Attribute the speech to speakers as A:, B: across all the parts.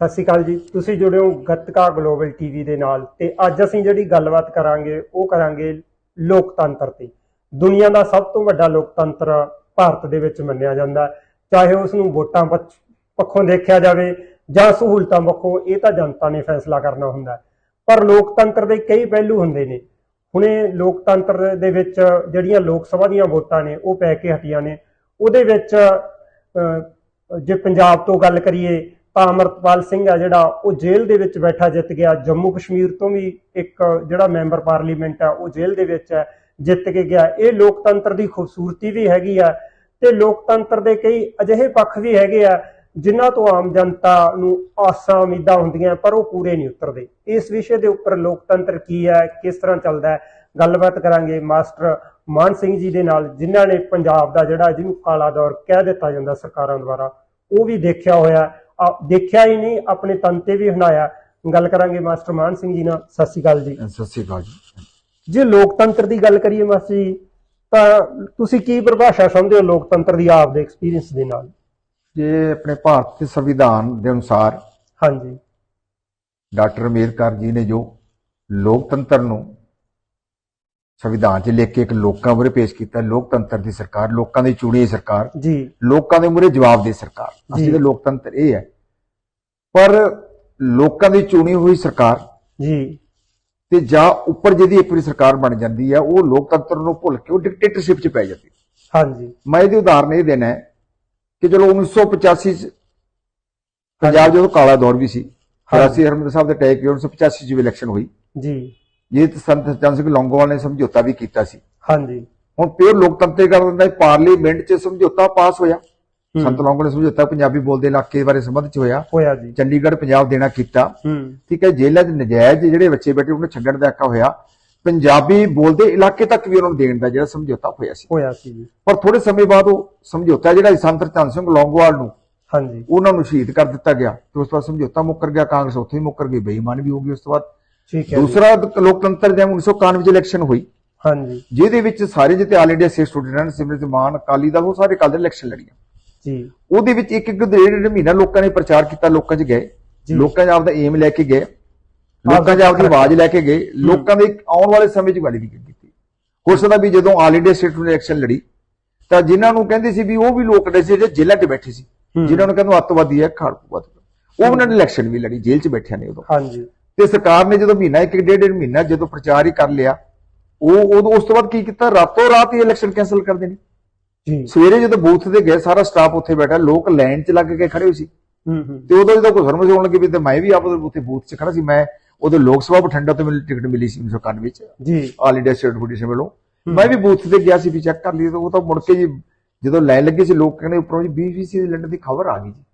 A: ਸਤਿ ਸ਼੍ਰੀ ਅਕਾਲ ਜੀ। ਤੁਸੀਂ ਜੁੜੇ ਹੋ ਗੱਤਕਾ ਗਲੋਬਲ ਟੀਵੀ ਦੇ ਨਾਲ ਤੇ ਅੱਜ ਅਸੀਂ ਜਿਹੜੀ ਗੱਲਬਾਤ ਕਰਾਂਗੇ, ਉਹ ਕਰਾਂਗੇ ਲੋਕਤੰਤਰ ਤੇ। ਦੁਨੀਆ ਦਾ ਸਭ ਤੋਂ ਵੱਡਾ ਲੋਕਤੰਤਰ ਭਾਰਤ ਦੇ ਵਿੱਚ ਮੰਨਿਆ ਜਾਂਦਾ ਚਾਹੇ ਉਸ ਨੂੰ ਵੋਟਾਂ ਪੱਛ- ਪੱਖੋਂ ਦੇਖਿਆ ਜਾਵੇ ਜਾਂ ਸਹੂਲਤਾਂ ਪੱਖੋਂ, ਇਹ ਤਾਂ ਜਨਤਾ ਨੇ ਫੈਸਲਾ ਕਰਨਾ ਹੁੰਦਾ ਪਰ ਲੋਕਤੰਤਰ ਦੇ ਕਈ ਪਹਿਲੂ ਹੁੰਦੇ ਨੇ। ਹੁਣੇ ਲੋਕਤੰਤਰ ਦੇ ਵਿੱਚ ਜਿਹੜੀਆਂ ਲੋਕ ਸਭਾ ਦੀਆਂ ਵੋਟਾਂ ਨੇ, ਉਹ ਪੈ ਕੇ ਹਟੀਆਂ ਨੇ। ਉਹਦੇ ਵਿੱਚ ਜੇ ਪੰਜਾਬ ਤੋਂ ਗੱਲ ਕਰੀਏ ਤਾਂ ਅਮਰਤਪਾਲ ਸਿੰਘ ਆ ਜਿਹੜਾ, ਉਹ ਜੇਲ੍ਹ ਦੇ ਵਿੱਚ ਬੈਠਾ ਜਿੱਤ ਗਿਆ। ਜੰਮੂ ਕਸ਼ਮੀਰ ਤੋਂ ਵੀ ਇੱਕ ਜਿਹੜਾ ਮੈਂਬਰ ਪਾਰਲੀਮੈਂਟ ਆ, ਉਹ ਜੇਲ੍ਹ ਦੇ ਵਿੱਚ ਹੈ, ਜਿੱਤ ਕੇ ਗਿਆ। ਇਹ ਲੋਕਤੰਤਰ ਦੀ ਖੂਬਸੂਰਤੀ ਵੀ ਹੈਗੀ ਆ ਤੇ ਲੋਕਤੰਤਰ ਦੇ ਕਈ ਅਜਿਹੇ ਪੱਖ ਵੀ ਹੈਗੇ ਆ, ਜਿਨ੍ਹਾਂ ਤੋਂ ਆਮ ਜਨਤਾ ਨੂੰ ਆਸਾਂ ਉਮੀਦਾਂ ਹੁੰਦੀਆਂ, ਪਰ ਉਹ ਪੂਰੇ ਨਹੀਂ ਉਤਰਦੇ। ਇਸ ਵਿਸ਼ੇ ਦੇ ਉੱਪਰ ਲੋਕਤੰਤਰ ਕੀ ਹੈ, ਕਿਸ ਤਰ੍ਹਾਂ ਚੱਲਦਾ ਹੈ, ਗੱਲਬਾਤ ਕਰਾਂਗੇ ਮਾਸਟਰ ਮਾਨ ਸਿੰਘ ਜੀ ਦੇ ਨਾਲ, ਜਿਨ੍ਹਾਂ ਨੇ ਪੰਜਾਬ ਦਾ ਜਿਹੜਾ, ਜਿਹਨੂੰ ਕਾਲਾ ਦੌਰ ਕਹਿ ਦਿੱਤਾ ਜਾਂਦਾ ਸਰਕਾਰਾਂ ਦੁਆਰਾ, ਉਹ ਵੀ ਦੇਖਿਆ ਹੋਇਆ। ਦੇਖਿਆ ਹੀ ਨਹੀਂ ਆਪਣੇ ਤਨ ਤੇ ਵੀ ਹਨਾਇਆ ਗੱਲ ਕਰਾਂਗੇ ਮਾਸਟਰ ਮਾਨ ਸਿੰਘ ਜੀ ਨਾਲ। ਸਤਿ ਸ਼੍ਰੀ ਅਕਾਲ ਜੀ।
B: ਸਤਿ ਸ੍ਰੀ ਅਕਾਲ ਜੀ।
A: ਜੇ ਲੋਕਤੰਤਰ ਦੀ ਗੱਲ ਕਰੀਏ ਮਾਸਟਰ ਜੀ ਤਾਂ ਤੁਸੀਂ ਕੀ ਪਰਿਭਾਸ਼ਾ ਸਮਝਦੇ ਹੋ ਲੋਕਤੰਤਰ ਦੀ ਆਪ ਦੇ ਐਕਸਪੀਰੀਅੰਸ ਦੇ ਨਾਲ?
B: ਜੇ ਆਪਣੇ ਭਾਰਤ ਦੇ ਸੰਵਿਧਾਨ ਦੇ ਅਨੁਸਾਰ
A: ਹਾਂਜੀ।
B: ਡਾਕਟਰ ਅੰਬੇਦਕਰ ਜੀ ਨੇ ਜੋ ਲੋਕਤੰਤਰ ਨੂੰ ਸੰਵਿਧਾਨ 'ਚ ਲਿਖ ਕੇ ਇੱਕ ਲੋਕਾਂ ਮੁਰੇ ਪੇਸ਼ ਕੀਤਾ ਲੋਕਤੰਤਰ ਦੀ ਸਰਕਾਰ ਲੋਕਾਂ ਦੀ ਚੁਣੀ ਸਰਕਾਰ
A: ਜੀ।
B: ਲੋਕਾਂ ਦੇ ਮੁਰੇ ਜਵਾਬ ਦੇ ਸਰਕਾਰ। ਅਸੀਂ ਤਾਂ ਲੋਕਤੰਤਰ ਇਹ ਹੈ। ਪਰ ਲੋਕਾਂ ਦੀ ਚੁਣੀ ਹੋਈ ਸਰਕਾਰ
A: ਜੀ।
B: ਤੇ ਜਾਂ ਉੱਪਰ ਜਿਹਦੀ ਇੱਕ ਵਾਰੀ ਸਰਕਾਰ ਬਣ ਜਾਂਦੀ ਹੈ ਉਹ ਲੋਕਤੰਤਰ ਨੂੰ ਭੁੱਲ ਕੇ ਉਹ ਡਿਕਟੇਟਰਸ਼ਿਪ 'ਚ ਪੈ ਜਾਂਦੀ।
A: ਹਾਂਜੀ।
B: ਮੈਂ ਇਹਦੀ ਉਦਾਹਰਨ ਇਹ ਦੇਣਾ ਹੈ ਕਿ ਚਲੋ 1985 ਚ ਪੰਜਾਬ ਜਦੋਂ ਕਾਲਾ ਦੌਰ ਵੀ ਸੀ ਫਰਾਸੀ ਹਰਮੰਦਰ ਸਾਹਿਬ ਦੇ ਅਟੈਕ 1985 ਚ ਵੀ ਇਲੈਕਸ਼ਨ ਹੋਈ।
A: ਜੀ।
B: ਜੇ ਤੇ ਸੰਤ ਚੰਦ ਸਿੰਘ ਲੌਂਗੋਵਾਲ ਨੇ ਸਮਝੌਤਾ ਵੀ ਕੀਤਾ ਸੀ।
A: ਹਾਂਜੀ।
B: ਹੁਣ ਪਿਓਰ ਲੋਕਤੰਤਰ ਕਰ ਦਿੰਦਾ ਹੈ, ਪਾਰਲੀਮੈਂਟ 'ਚ ਸਮਝੌਤਾ ਪਾਸ ਹੋਇਆ। ਸੰਤ ਲੌਂਗੋਵਾਲ ਨੇ ਸਮਝੌਤਾ ਪੰਜਾਬੀ ਬੋਲਦੇ ਇਲਾਕੇ ਬਾਰੇ ਸੰਬੰਧ 'ਚ ਹੋਇਆ।
A: ਹੋਇਆ ਜੀ।
B: ਚੰਡੀਗੜ੍ਹ ਪੰਜਾਬ ਦੇਣਾ ਕੀਤਾ। ਠੀਕ ਹੈ ਜੇਲ੍ਹਾਂ 'ਚ ਨਜਾਇਜ਼ ਜਿਹੜੇ ਬੱਚੇ ਬੈਠੇ ਉਹਨੂੰ ਛੱਡਣ ਦਾ ਆਕਾ ਹੋਇਆ। ਪੰਜਾਬੀ ਬੋਲਦੇ ਇਲਾਕੇ ਤੱਕ ਵੀ ਉਹਨਾਂ ਨੂੰ ਦੇਣ ਦਾ ਜਿਹੜਾ ਸਮਝੌਤਾ ਹੋਇਆ ਸੀ।
A: ਹੋਇਆ ਸੀ ਜੀ।
B: ਪਰ ਥੋੜੇ ਸਮੇਂ ਬਾਅਦ ਉਹ ਸਮਝੌਤਾ ਜਿਹੜਾ ਸੀ ਸੰਤ ਚੰਦ ਸਿੰਘ ਲੌਂਗੋਵਾਲ ਨੂੰ
A: ਹਾਂਜੀ।
B: ਉਹਨਾਂ ਨੂੰ ਸ਼ਹੀਦ ਕਰ ਦਿੱਤਾ ਗਿਆ। ਤੇ ਉਸ ਤੋਂ ਬਾਅਦ ਸਮਝੌਤਾ ਮੁੱਕਰ ਗਿਆ ਕਾਂਗਰਸ ਉੱਥੇ ਹੀ ਮੁੱਕਰ ਗਈ ਬੇਈਮਾਨੀ ਵੀ ਹੋ ਗਈ ਉਸ ਤੋਂ ਬਾਅਦ।
A: ਠੀਕ ਹੈ।
B: ਦੂਸਰਾ ਲੋਕਤੰਤਰ ਜਿਵੇਂ 1991 ਵਿੱਚ ਇਲੈਕਸ਼ਨ ਹੋਈ।
A: ਹਾਂਜੀ।
B: ਜਿਹਦੇ ਵਿੱਚ ਸਾਰੇ ਜਿੱਤੇ ਆਲ ਇੰਡੀਆ ਸੇ ਸਟੂਡੈਂਟ ਸਿਮਰਤ ਮਾਨ ਅਕਾਲੀ ਦਲ ਉਹ ਸਾਰੇ ਕਾਲ ਦੇ ਇਲੈਕਸ਼ਨ ਲੜੀਆਂ।
A: ਜੀ।
B: ਉਹਦੇ ਵਿੱਚ ਇੱਕ ਇੱਕ ਡੇਢ ਡੇਢ ਮਹੀਨਾ ਲੋਕਾਂ ਨੇ ਪ੍ਰਚਾਰ ਕੀਤਾ ਲੋਕਾਂ 'ਚ ਗਏ। ਲੋਕਾਂ 'ਚ ਆਪਦਾ ਏਮ ਲੈ ਕੇ ਗਏ। ਲੋਕਾਂ 'ਚ ਆਪਦੀ ਆਵਾਜ਼ ਲੈ ਕੇ ਗਏ। ਲੋਕਾਂ ਦੇ ਆਉਣ ਵਾਲੇ ਸਮੇਂ 'ਚ ਵੈਲੀਡੇਟ ਕੀਤੀ। ਹੋ ਸਕਦਾ ਵੀ ਜਦੋਂ ਆਲ ਇੰਡੀਆ ਸਟੇਟ ਇਲੈਕਸ਼ਨ ਲੜੀ ਤਾਂ ਜਿਨ੍ਹਾਂ ਨੂੰ ਕਹਿੰਦੇ ਸੀ ਵੀ ਉਹ ਵੀ ਲੋਕ ਨੇ ਸੀ ਜਿਹੜੇ ਜੇਲ੍ਹਾਂ 'ਚ ਬੈਠੇ ਸੀ। ਜਿਨ੍ਹਾਂ ਨੂੰ ਕਹਿੰਦੇ ਅੱਤਵਾਦੀ ਹੈ ਖਾੜਕੂਵਾਦ ਉਹ ਉਹਨਾਂ ਨੇ ਇਲੈਕਸ਼ਨ ਵੀ ਲੜੀ ਜੇਲ੍ਹ 'ਚ ਬੈਠਿਆ ਨੇ ਉਦੋਂ।
A: ਹਾਂਜੀ।
B: ਤੇ ਸਰਕਾਰ ਨੇ ਜਦੋਂ ਮਹੀਨਾ ਇੱਕ ਡੇਢ ਡੇਢ ਮਹੀਨਾ ਜਦੋਂ ਪ੍ਰਚਾਰ ਹੀ ਕਰ ਲਿਆ ਉਹ ਉਦੋਂ ਉਸ ਤੋਂ ਬਾਅਦ ਕੀ ਕੀਤਾ? ਰਾਤੋਂ ਰਾਤ ਹੀ ਇਲੈਕਸ਼ਨ ਕੈਨਸਲ ਕਰ ਦੇਣੀ।
A: ਜੀ।
B: ਸਵੇਰੇ ਜਦੋਂ ਬੂਥ ਤੇ ਗਏ ਸਾਰਾ ਸਟਾਫ ਉੱਥੇ ਬੈਠਾ ਲੋਕ ਲਾਈਨ 'ਚ ਲੱਗ ਕੇ ਖੜੇ ਹੋਏ ਸੀ।
A: ਹੂੰ ਹੂੰ।
B: ਤੇ ਉਦੋਂ ਜਦੋਂ ਕੋਈ ਸਰਮਸ ਹੋਣ ਲੱਗੀ ਵੀ ਤੇ ਮੈਂ ਵੀ ਆਪ ਉੱਥੇ ਬੂਥ 'ਚ ਖੜਾ ਸੀ ਮੈਂ ਉਦੋਂ ਲੋਕ ਸਭਾ ਬਠਿੰਡਾ ਤੋਂ ਮੈਨੂੰ ਟਿਕਟ ਮਿਲੀ ਸੀ 1991 ਵਿੱਚ।
A: ਜੀ।
B: ਆਲ ਇੰਡੀਆ ਸਟੇਟ ਫੈਡਰੇਸ਼ਨ ਵੱਲੋਂ। ਮੈਂ ਵੀ ਬੂਥ ਤੇ ਗਿਆ ਸੀ ਵੀ ਚੈੱਕ ਕਰ ਲਈ ਤੇ ਉਹ ਤਾਂ ਮੁੜ ਕੇ ਜੀ ਜਦੋਂ ਲਾਈਨ ਲੱਗੀ ਸੀ ਲੋਕ ਕਹਿੰਦੇ ਉੱਪਰੋਂ ਜੀ ਬੀਬੀਸੀ ਦੇ ਲੰਡਨ ਦੀ ਖਬਰ ਆ ਗਈ ਜੀ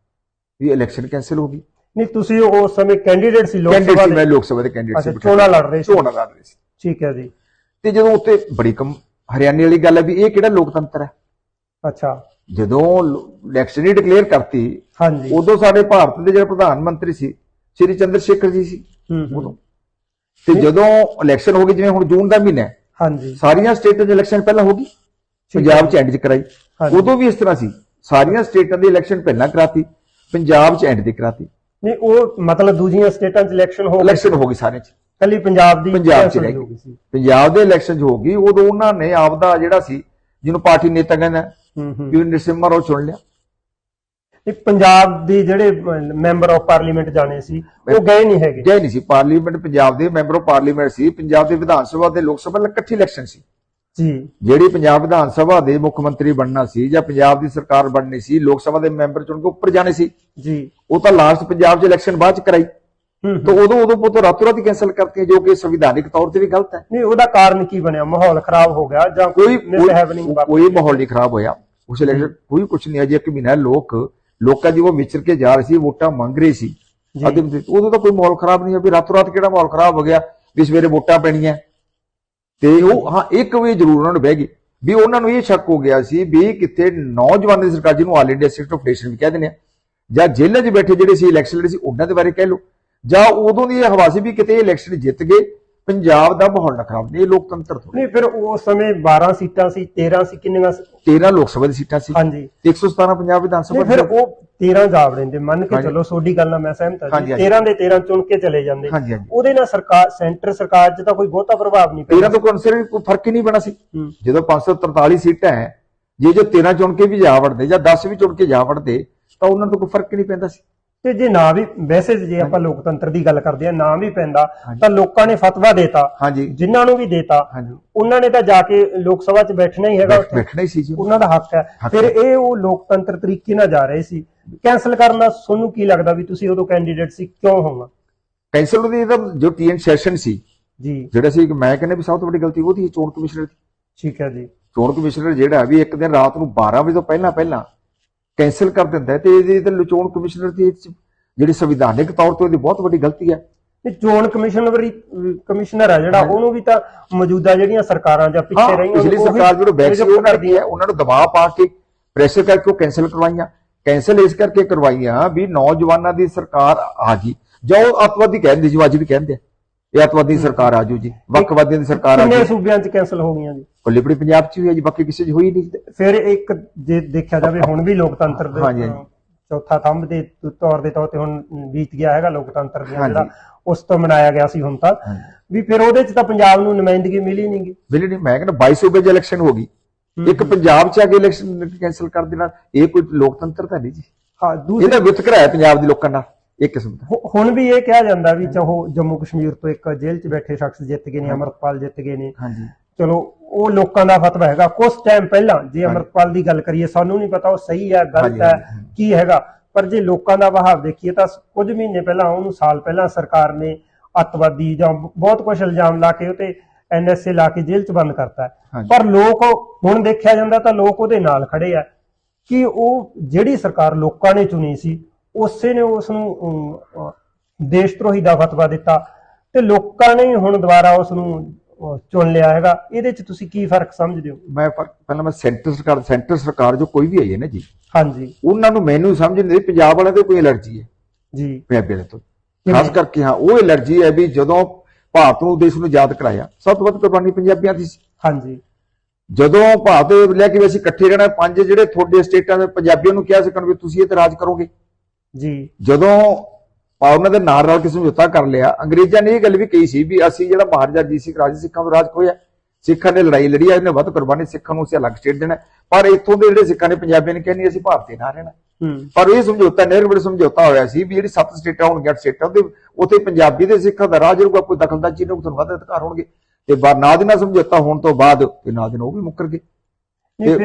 B: ਵੀ ਇਲੈਕਸ਼ਨ ਕੈਨਸਲ ਹੋ ਗਈ।
A: ਨਹੀਂ ਤੁਸੀਂ ਉਸ ਸਮੇਂ ਕੈਂਡੀਡੇਟ ਸੀ ਲੋਕ
B: ਕੈਂਡੀਡੇਟ
A: ਸਭਾ
B: ਸੀ
A: ਦੇ।
B: ਮੈਂ ਲੋਕ ਸਭਾ ਦੇ ਕੈਂਡੀਡੇਟ
A: ਅੱਛਾ
B: ਸੀ
A: ਚੋਣਾਂ ਲੜ ਰਹੇ ਸੀ।
B: ਚੋਣਾਂ ਲੜ ਰਹੇ ਸੀ।
A: ਠੀਕ ਹੈ ਜੀ।
B: ਤੇ ਜਦੋਂ ਉੱਤੇ ਬੜੀ ਕਮ ਹਰਿਆਣੇ ਵਾਲੀ ਗੱਲ ਹੈ ਵੀ ਇਹ ਕਿਹੜਾ ਲੋਕਤੰਤਰ ਹੈ?
A: ਅੱਛਾ।
B: ਜਦੋਂ ਇਲੈਕਸ਼ਨ ਹੀ ਡਿਕਲੇਅਰ ਕਰਤੀ
A: ਹਾਂਜੀ।
B: ਉਦੋਂ ਸਾਡੇ ਭਾਰਤ ਦੇ ਜਿਹੜੇ ਪ੍ਰਧਾਨ ਮੰਤਰੀ ਸੀ ਸ਼੍ਰੀ ਚੰਦਰ ਸ਼ੇਖਰ ਜੀ ਸੀ।
A: ਹੂੰ
B: ਉਦੋਂ। ਤੇ ਜਦੋਂ ਇਲੈਕਸ਼ਨ ਹੋ ਗਈ ਜਿਵੇਂ ਹੁਣ ਜੂਨ ਦਾ ਮਹੀਨਾ ਹੈ
A: ਹਾਂਜੀ।
B: ਸਾਰੀਆਂ ਸਟੇਟਾਂ ਦੀ ਇਲੈਕਸ਼ਨ ਪਹਿਲਾਂ ਹੋ ਗਈ ਪੰਜਾਬ 'ਚ ਐਂਡ 'ਚ ਕਰਾਈ।
A: ਹਾਂਜੀ।
B: ਉਦੋਂ ਵੀ ਇਸ ਤਰ੍ਹਾਂ ਸੀ। ਸਾਰੀਆਂ ਸਟੇਟਾਂ ਦੀ ਇਲੈਕਸ਼ਨ ਪਹਿਲਾਂ ਕਰਾਤੀ ਪੰਜਾਬ 'ਚ ਐਂਡ ਤੇ ਕਰਾਤੀ।
A: ਨਹੀਂ ਉਹ ਮਤਲਬ ਦੂਜੀਆਂ ਸਟੇਟਾਂ 'ਚ ਇਲੈਕਸ਼ਨ ਹੋ ਗਈ
B: ਇਲੈਕਸ਼ਨ ਹੋ ਗਈ ਸਾਰੇ 'ਚ।
A: ਕੱਲੀ ਪੰਜਾਬ ਦੀ
B: ਪੰਜਾਬ 'ਚ ਰਹਿ
A: ਹੋ
B: ਗਈ।
A: ਗਈ ਸੀ।
B: ਪੰਜਾਬ ਦੇ ਇਲੈਕਸ਼ਨ 'ਚ ਹੋ ਗਈ ਉਦੋਂ ਉਹਨਾਂ ਨੇ ਆਪਦਾ ਜਿਹੜਾ ਸੀ ਜਿਹਨੂੰ ਪਾਰਟੀ ਨੇਤਾ ਕਹਿੰਦਾ
A: ਹੂੰ ਹੂੰ।
B: ਕਿ ਨਰਸਿਮਹਾ ਰਾਓ ਚੁਣ ਲਿਆ।
A: ਇਹ ਪੰਜਾਬ ਦੇ ਜਿਹੜੇ ਮੈਂਬਰ ਆਫ ਪਾਰਲੀਮੈਂਟ ਜਾਣੇ ਸੀ ਉਹ ਗਏ ਨਹੀਂ ਹੈਗੇ।
B: ਜੈ ਨਹੀਂ ਸੀ। ਪਾਰਲੀਮੈਂਟ ਪੰਜਾਬ ਦੇ ਮੈਂਬਰ ਆਫ ਪਾਰਲੀਮੈਂਟ ਸੀ। ਪੰਜਾਬ ਦੇ ਵਿਧਾਨ ਸਭਾ ਦੇ ਲੋਕ ਸਭਾ ਲਈ ਇਕੱਠੀ ਇਲੈਕਸ਼ਨ ਸੀ।
A: ਜੀ।
B: ਜਿਹੜੀ ਪੰਜਾਬ ਵਿਧਾਨ ਸਭਾ ਦੇ ਮੁੱਖ ਮੰਤਰੀ ਬਣਨਾ ਸੀ ਜਾਂ ਪੰਜਾਬ ਦੀ ਸਰਕਾਰ ਬਣਨੀ ਸੀ ਲੋਕ ਸਭਾ ਦੇ ਮੈਂਬਰ ਚੁਣ ਕੇ ਉੱਪਰ ਜਾਣੇ ਸੀ।
A: ਜੀ।
B: ਉਹ ਤਾਂ ਲਾਸਟ ਪੰਜਾਬ 'ਚ ਇਲੈਕਸ਼ਨ ਬਾਅਦ 'ਚ ਕਰਾਈ।
A: ਹੂੰ
B: ਤਾਂ ਉਦੋਂ ਉਦੋਂ ਪੁੱਤ ਰਾਤੋਂ ਰਾਤ ਕੈਨਸਲ ਕਰਤੀ ਹੈ, ਜੋ ਕਿ ਸੰਵਿਧਾਨਿਕ ਤੌਰ ਤੇ ਵੀ ਗਲਤ ਹੈ।
A: ਨਹੀਂ ਉਹਦਾ ਕਾਰਨ ਕੀ ਬਣਿਆ? ਮਾਹੌਲ ਖਰਾਬ ਹੋ ਗਿਆ ਜਾਂ
B: ਕੋਈ ਕੋਈ- ਮਾਹੌਲ ਨਹੀਂ ਖਰਾਬ ਹੋਇਆ। ਉਸ ਇਲੈਕਸ਼ਨ ਕੋਈ ਕੁਝ ਨਹੀਂ ਅਜੇ ਇੱਕ ਮਹੀਨਾ ਲੋਕ ਲੋਕਾਂ ਦੀ ਉਹ ਵਿਚਰ ਕੇ ਜਾ ਰਹੇ ਸੀ ਵੋਟਾਂ ਮੰਗ ਰਹੇ ਸੀ। ਉਦੋਂ ਤਾਂ ਕੋਈ ਮਾਹੌਲ ਖਰਾਬ ਨਹੀਂ ਹੋਇਆ ਵੀ ਰਾਤੋਂ ਰਾਤ ਕਿਹੜਾ ਮਾਹੌਲ ਖਰਾਬ ਹੋ ਗਿਆ ਵੀ ਸਵੇਰੇ ਵੋਟਾਂ ਪੈਣੀਆਂ। ਤੇ ਉਹ, ਹਾਂ, ਇੱਕ ਵੀ ਜ਼ਰੂਰ ਉਹਨਾਂ ਨੂੰ ਬਹਿ ਗਈ। ਵੀ ਉਹਨਾਂ ਨੂੰ ਇਹ ਸ਼ੱਕ ਹੋ ਗਿਆ ਸੀ ਵੀ ਕਿਤੇ ਨੌਜਵਾਨ ਦੀ ਸਰਕਾਰ ਜਿਹਨੂੰ ਆਲ ਇੰਡੀਆ ਸਟੇਟ ਆਫ ਵੀ ਕਹਿ ਦਿੰਦੇ ਆ, ਜਾਂ ਜੇਲ੍ਹਾਂ 'ਚ ਬੈਠੇ ਜਿਹੜੇ ਸੀ ਇਲੈਕਸ਼ਨ ਲੜੇ ਸੀ, ਉਹਨਾਂ ਦੇ ਬਾਰੇ ਕਹਿ ਲਓ। ਜਾਂ ਉਦੋਂ ਦੀ ਇਹ ਹਵਾ ਸੀ ਵੀ ਕਿਤੇ ਇਲੈਕਸ਼ਨ ਜਿੱਤ ਗਏ ਪੰਜਾਬ ਦਾ ਮਾਹੌਲ ਨਾ ਖਰਾਬ ਇਹ ਲੋਕਤੰਤਰ ਥੋੜ੍ਹਾ।
A: ਨਹੀਂ ਫਿਰ ਉਸ ਸਮੇਂ 12 ਸੀਟਾਂ ਸੀ 13 ਸੀ ਕਿੰਨੀਆਂ ਸੀ
B: 13 ਲੋਕ ਸਭਾ ਦੀ ਸੀਟਾਂ ਸੀ
A: ਹਾਂਜੀ
B: ਤੇ 117 ਪੰਜਾਬ ਵਿਧਾਨ ਸਭਾ
A: ਨਹੀਂ ਫਿਰ ਉਹ 13 ਜਾਬ ਰਹਿੰਦੇ ਮੰਨ ਕੇ
B: ਹਾਂਜੀ।
A: ਚੱਲੋ ਤੁਹਾਡੀ ਗੱਲ ਨਾਲ ਮੈਂ ਸਹਿਮਤ ਹਾਂ
B: ਹਾਂਜੀ,
A: ਜੀ
B: ਹਾਂਜੀ।
A: 13 ਦੇ 13 ਚੁਣ ਕੇ ਚਲੇ ਜਾਂਦੇ
B: ਹਾਂਜੀ, ਹਾਂਜੀ।
A: ਉਹਦੇ ਨਾਲ ਸਰਕਾਰ ਸੈਂਟਰ ਸਰਕਾਰ 'ਚ ਤਾਂ ਕੋਈ ਬਹੁਤਾ ਪ੍ਰਭਾਵ ਨਹੀਂ
B: 13
A: ਪੈਂਦਾ
B: ਤੋਂ ਕੌਂਸਲਰ ਕੋਈ ਫ਼ਰਕ ਹੀ ਨਹੀਂ ਪੈਣਾ ਸੀ
A: ਹੂੰ।
B: ਜਦੋਂ 543 ਸੀਟਾਂ ਹੈ ਜੇ ਜੋ 13 ਚੁਣ ਕੇ ਵੀ ਜਾ ਵੜਦੇ ਜਾਂ 10 ਵੀ ਚੁਣ ਕੇ ਜਾ ਵੜਦੇ ਤਾਂ ਉਹਨਾਂ ਤੋਂ ਕੋਈ ਫ਼ਰਕ ਹੀ ਨਹੀਂ ਪੈਂਦਾ ਸੀ
A: ਤੇ ਜੇ ਨਾ ਵੀ ਵੈਸੇ ਜੇ ਆਪਾਂ ਲੋਕਤੰਤਰ ਦੀ ਗੱਲ ਕਰਦੇ ਆ ਨਾ ਵੀ ਪੈਂਦਾ ਤਾਂ ਲੋਕਾਂ ਨੇ ਫਤਵਾ ਦੇਤਾ ਜਿਨ੍ਹਾਂ ਨੂੰ ਵੀ ਦੇਤਾ ਉਹਨਾਂ ਨੇ ਤਾਂ ਜਾ ਕੇ ਲੋਕ ਸਭਾ 'ਚ ਬੈਠਣਾ ਹੀ ਹੈਗਾ
B: ਬੈਠਣਾ ਹੀ ਸੀ ਜੀ।
A: ਉਹਨਾਂ ਦਾ ਹੱਕ ਹੈ। ਫਿਰ ਇਹ ਉਹ ਲੋਕਤੰਤਰ ਤਰੀਕੇ ਨਾਲ ਜਾ ਰਹੇ ਸੀ। ਕੈਨਸਲ ਕਰਨਾ ਤੁਹਾਨੂੰ ਕੀ ਲੱਗਦਾ ਵੀ ਤੁਸੀਂ ਉਦੋਂ ਕੈਂਡੀਡੇਟ ਸੀ ਕਿਉਂ ਹੋਗਾ
B: ਕੈਂਸਲ ਦੀ ਤਾਂ ਜੋ ਟੀਐਨ ਸੈਸ਼ਨ ਸੀ
A: ਜੀ।
B: ਜਿਹੜਾ ਸੀ ਮੈਂ ਕਹਿੰਦਾ ਵੀ ਸਭ ਤੋਂ ਵੱਡੀ ਗਲਤੀ ਉਹਦੀ ਸੀ, ਚੋਣ ਕਮਿਸ਼ਨਰ ਦੀ।
A: ਠੀਕ ਹੈ ਜੀ।
B: ਚੋਣ ਕਮਿਸ਼ਨਰ ਜਿਹੜਾ ਵੀ ਇੱਕ ਦਿਨ ਰਾਤ ਨੂੰ 12 ਵਜੇ ਤੋਂ ਪਹਿਲਾਂ ਪਹਿਲਾਂ ਕੈਂਸਲ ਕਰ ਦਿੰਦਾ ਹੈ ਤੇ ਇਹਦੀ ਤਾਂ ਚੋਣ ਕਮਿਸ਼ਨਰ ਦੀ ਜਿਹੜੀ ਸੰਵਿਧਾਨਿਕ ਤੌਰ ਤੇ ਉਹਦੀ ਬਹੁਤ ਵੱਡੀ ਗਲਤੀ ਹੈ।
A: ਤੇ ਚੋਣ ਕਮਿਸ਼ਨਰ ਕਮਿਸ਼ਨਰ ਹੈ ਜਿਹੜਾ ਉਹਨੂੰ ਵੀ ਤਾਂ ਮੌਜੂਦਾ ਜਿਹੜੀਆਂ ਸਰਕਾਰਾਂ ਜਾਂ ਪਿੱਛੇ ਰਹੀਆਂ
B: ਪਿਛਲੀ ਸਰਕਾਰ ਜਦੋਂ ਬੈਕ ਸੀ ਉਹ
A: ਨਿਯੁਕਤ
B: ਕਰਦੀ ਹੈ। ਉਹਨਾਂ ਨੂੰ ਦਬਾਅ ਪਾ ਕੇ ਪ੍ਰੈਸ਼ਰ ਕਰਕੇ ਉਹ ਕੈਂਸਲ ਕਰਵਾਈਆਂ। ਕੈਂਸਲ ਇਸ ਕਰਕੇ ਕਰਵਾਈਆਂ ਵੀ ਨੌਜਵਾਨਾਂ ਦੀ ਸਰਕਾਰ ਆ ਗਈ। ਜੋ ਅੱਤਵਾਦੀ ਕਹਿੰਦੇ ਜੀ ਅੱਜ ਵੀ ਕਹਿੰਦੇ ਆ। ਇਹ ਅੱਤਵਾਦੀ ਸਰਕਾਰ ਆ ਜੂ ਜੀ। ਵੱਖਵਾਦੀਆਂ ਦੀ ਸਰਕਾਰ ਆ
A: ਕਿੰਨੇ
B: ਜੂ
A: ਸੂਬਿਆਂ 'ਚ ਕੈਂਸਲ ਹੋ ਗਈਆਂ ਜੀ?
B: ਲਿਬੜੀ ਪੰਜਾਬ ਚ ਵੀ ਹੈ ਜੀ ਬਾਕੀ ਕਿਸੇ ਚ ਹੋਈ ਨਹੀਂ।
A: ਫਿਰ ਇੱਕ ਜੇ ਦੇਖਿਆ ਜਾਵੇ ਹੁਣ ਵੀ ਲੋਕਤੰਤਰ ਦੇ
B: ਹਾਂਜੀ, ਹਾਂਜੀ।
A: ਚੌਥਾ ਥੰਬ ਦੇ ਤ- ਤੌਰ ਦੇ ਤੌਰ ਤੇ ਹੁਣ ਬੀਤ ਗਿਆ ਹੈਗਾ ਲੋਕਤੰਤਰ ਦੀਆਂ
B: ਹਾਂਜੀ।
A: ਜਿਹੜਾ ਉਸ ਤੋਂ ਮਨਾਇਆ ਗਿਆ ਸੀ ਹੁਣ ਤੱਕ ਵੀ ਫਿਰ ਉਹਦੇ 'ਚ ਤਾਂ ਪੰਜਾਬ ਨੂੰ ਨੁਮਾਇੰਦਗੀ ਮਿਲੀ ਨਹੀਂਗੀ
B: ਬਿਲਕੁਲ ਨਹੀਂ ਮੈਂ ਕਹਿੰਦਾ 22 ਸੂਬੇ ਚ ਇਲੈਕਸ਼ਨ ਹੋ ਗਈ। ਇੱਕ ਪੰਜਾਬ ਚ ਆ ਕੇ ਇਲੈਕਸ਼ਨ ਕੈਂਸਲ ਕਰ ਦੇਣਾ ਇਹ ਕੋਈ ਲੋਕਤੰਤਰ ਤਾਂ ਨਹੀਂ ਜੀ।
A: ਹਾਂ
B: ਇਹ
A: ਦੂਸਰੀ
B: ਤਾਂ ਵਿਤਕਰਾ ਹੈ ਪੰਜਾਬ ਦੇ ਲੋਕਾਂ ਨਾਲ। ਇੱਕ ਕਿਸਮ ਦਾ।
A: ਹੁ- ਹੁਣ ਵੀ ਇਹ ਕਿਹਾ ਜਾਂਦਾ ਵੀ ਚਾਹੋ ਜੰਮੂ ਕਸ਼ਮੀਰ ਤੋਂ ਇੱਕ ਜੇਲ੍ਹ 'ਚ ਬੈਠੇ ਸ਼ਖਸ ਜਿੱਤ ਗਏ ਨੇ ਅਮਰਪਾਲ ਜਿੱਤ ਗਏ ਨੇ।
B: ਹਾਂਜੀ।
A: ਚਲੋ ਉਹ ਲੋਕਾਂ ਦਾ ਫਤਵਾ ਹੈਗਾ। ਕੁਝ ਟਾਈਮ ਪਹਿਲਾਂ ਜੇ ਅਮਰਪਾਲ ਦੀ ਗੱਲ ਕਰੀਏ ਸਾਨੂੰ ਨਹੀਂ ਪਤਾ ਉਹ ਸਹੀ ਹੈ ਗਲਤ
B: ਹਾਂਜੀ,
A: ਹੈ
B: ਹਾਂਜੀ,
A: ਕੀ ਹੈਗਾ। ਪਰ ਜੇ ਲੋਕਾਂ ਦਾ ਵਹਾਅ ਦੇਖੀਏ ਤਾਂ ਕੁਝ ਮਹੀਨੇ ਪਹਿਲਾਂ ਉਹਨੂੰ ਸਾਲ ਪਹਿਲਾਂ ਸਰਕਾਰ ਨੇ ਅੱਤਵਾਦੀ ਜਾਂ ਬਹੁਤ ਕੁਝ ਇਲਜ਼ਾਮ ਲਾ ਕੇ ਉਹ ਤੇ ਐਨਐਸਏ ਲਾ ਕੇ ਜੇਲ੍ਹ 'ਚ ਬੰਦ ਕਰਤਾ ਹੈ।
B: ਹਾਂਜੀ।
A: ਪਰ ਲੋਕ ਹੁਣ ਦੇਖਿਆ ਜਾਂਦਾ ਤਾਂ ਲੋਕ ਉਹਦੇ ਨਾਲ ਖੜੇ ਆ ਕਿ ਉਹ ਜਿਹੜੀ ਸਰਕਾਰ ਲੋਕਾਂ ਨੇ ਚੁਣੀ ਸੀ ਉਸੇ ਨੇ ਉਸ ਨੂੰ ਦੇਸ਼ ਧਰੋਹੀ ਦਾ ਫਤਵਾ ਦਿੱਤਾ ਤੇ ਲੋਕਾਂ ਨੇ ਹੁਣ ਦੁਬਾਰਾ ਉਸ ਨੂੰ ਚੁਣ ਲਿਆ ਹੈਗਾ। ਇਹਦੇ 'ਚ ਤੁਸੀਂ ਕੀ ਫ਼ਰਕ ਸਮਝਦੇ ਹੋ?
B: ਮੈਂ ਫਰਕ- ਪਹਿਲਾਂ ਮੈਂ ਸੈਂਟਰ ਸਰਕਾਰ ਸੈਂਟਰ ਸਰਕਾਰ ਜੋ ਕੋਈ ਵੀ ਆਈ ਹੈ ਨਾ ਜੀ।
A: ਹਾਂਜੀ।
B: ਉਹਨਾਂ ਨੂੰ ਮੈਨੂੰ ਸਮਝ ਨਹੀਂ ਪੰਜਾਬ ਵਾਲਿਆਂ ਤੇ ਕੋਈ ਐਲਰਜੀ ਹੈ।
A: ਜੀ।
B: ਪੰਜਾਬੀਆਂ ਤੋਂ। ਖਾਸ ਕਰਕੇ ਹਾਂ ਉਹ ਐਲਰਜੀ ਹੈ ਵੀ ਜਦੋਂ ਭਾਰਤ ਨੂੰ ਦੇਸ਼ ਨੂੰ ਯਾਦ ਕਰਾਇਆ ਸਭ ਤੋਂ ਵੱਧ ਕੁਰਬਾਨੀ ਪੰਜਾਬੀਆਂ ਦੀ ਸੀ।
A: ਹਾਂਜੀ।
B: ਜਦੋਂ ਭਾਰਤ ਲੈ ਕੇ ਵੀ ਅਸੀਂ ਇਕੱਠੇ ਰਹਿਣਾ ਪੰਜ ਜਿਹੜੇ ਤੁਹਾਡੇ ਸਟੇਟਾਂ ਦੇ ਪੰਜਾਬੀਆਂ ਨੂੰ ਕਿਹਾ ਸਕਣ ਵੀ ਤੁਸੀਂ ਇਹ ਤੇ ਰਾਜ ਕਰੋਗੇ।
A: ਜੀ।
B: ਜਦੋਂ ਆ ਉਹਨਾਂ ਦੇ ਨਾਲ ਰਲ ਕੇ ਸਮਝੌਤਾ ਕਰ ਲਿਆ ਅੰਗਰੇਜ਼ਾਂ ਨੇ ਇਹ ਗੱਲ ਵੀ ਕਹੀ ਸੀ ਵੀ ਅਸੀਂ ਜਿਹੜਾ ਮਹਾਰਾਜਾ ਜੀ ਸਿੰਘ ਰਾਜ ਸਿੱਖਾਂ ਦਾ ਰਾਜ ਖੋਇਆ ਸਿੱਖਾਂ ਨੇ ਲੜਾਈ ਲੜੀ ਆ ਇਹਨੇ ਵੱਧ ਕੁਰਬਾਨੀ ਸਿੱਖਾਂ ਨੂੰ ਅਸੀਂ ਅਲੱਗ ਸਟੇਟ ਦੇਣਾ। ਪਰ ਇੱਥੋਂ ਦੇ ਜਿਹੜੇ ਸਿੱਖਾਂ ਨੇ ਪੰਜਾਬੀਆਂ ਨੇ ਕਹਿੰਦੇ ਅਸੀਂ ਭਾਰਤੀ ਨਾ ਰਹਿਣਾ ਪਰ ਇਹ ਸਮਝੌਤਾ ਨਹਿਰੂ ਵੇਲੇ ਸਮਝੌਤਾ ਹੋਇਆ ਸੀ ਵੀ ਜਿਹੜੀ ਸੱਤ ਸਟੇਟਾਂ ਹੋਣਗੀਆਂ ਸਟੇਟਾਂ ਦੇ ਉੱਥੇ ਪੰਜਾਬੀ ਦੇ ਸਿੱਖਾਂ ਦਾ ਰਾਜ ਰਹੂਗਾ ਕੋਈ ਦਖਲਅੰਦਾਜ਼ੀ ਨਹੀਂ ਤੁਹਾਨੂੰ ਵੱਧ ਅਧਿਕਾਰ ਹੋਣਗੇ। ਤੇ ਬਾਅਦ ਨਾਲ ਨਾਲ ਸਮਝੌਤਾ ਹੋਣ ਤੋਂ ਬਾਅਦ ਤੇ ਨਾਲ ਦੀ ਨਾਲ ਉਹ ਵੀ ਮੁੱਕਰ ਗਏ। ਤੇ-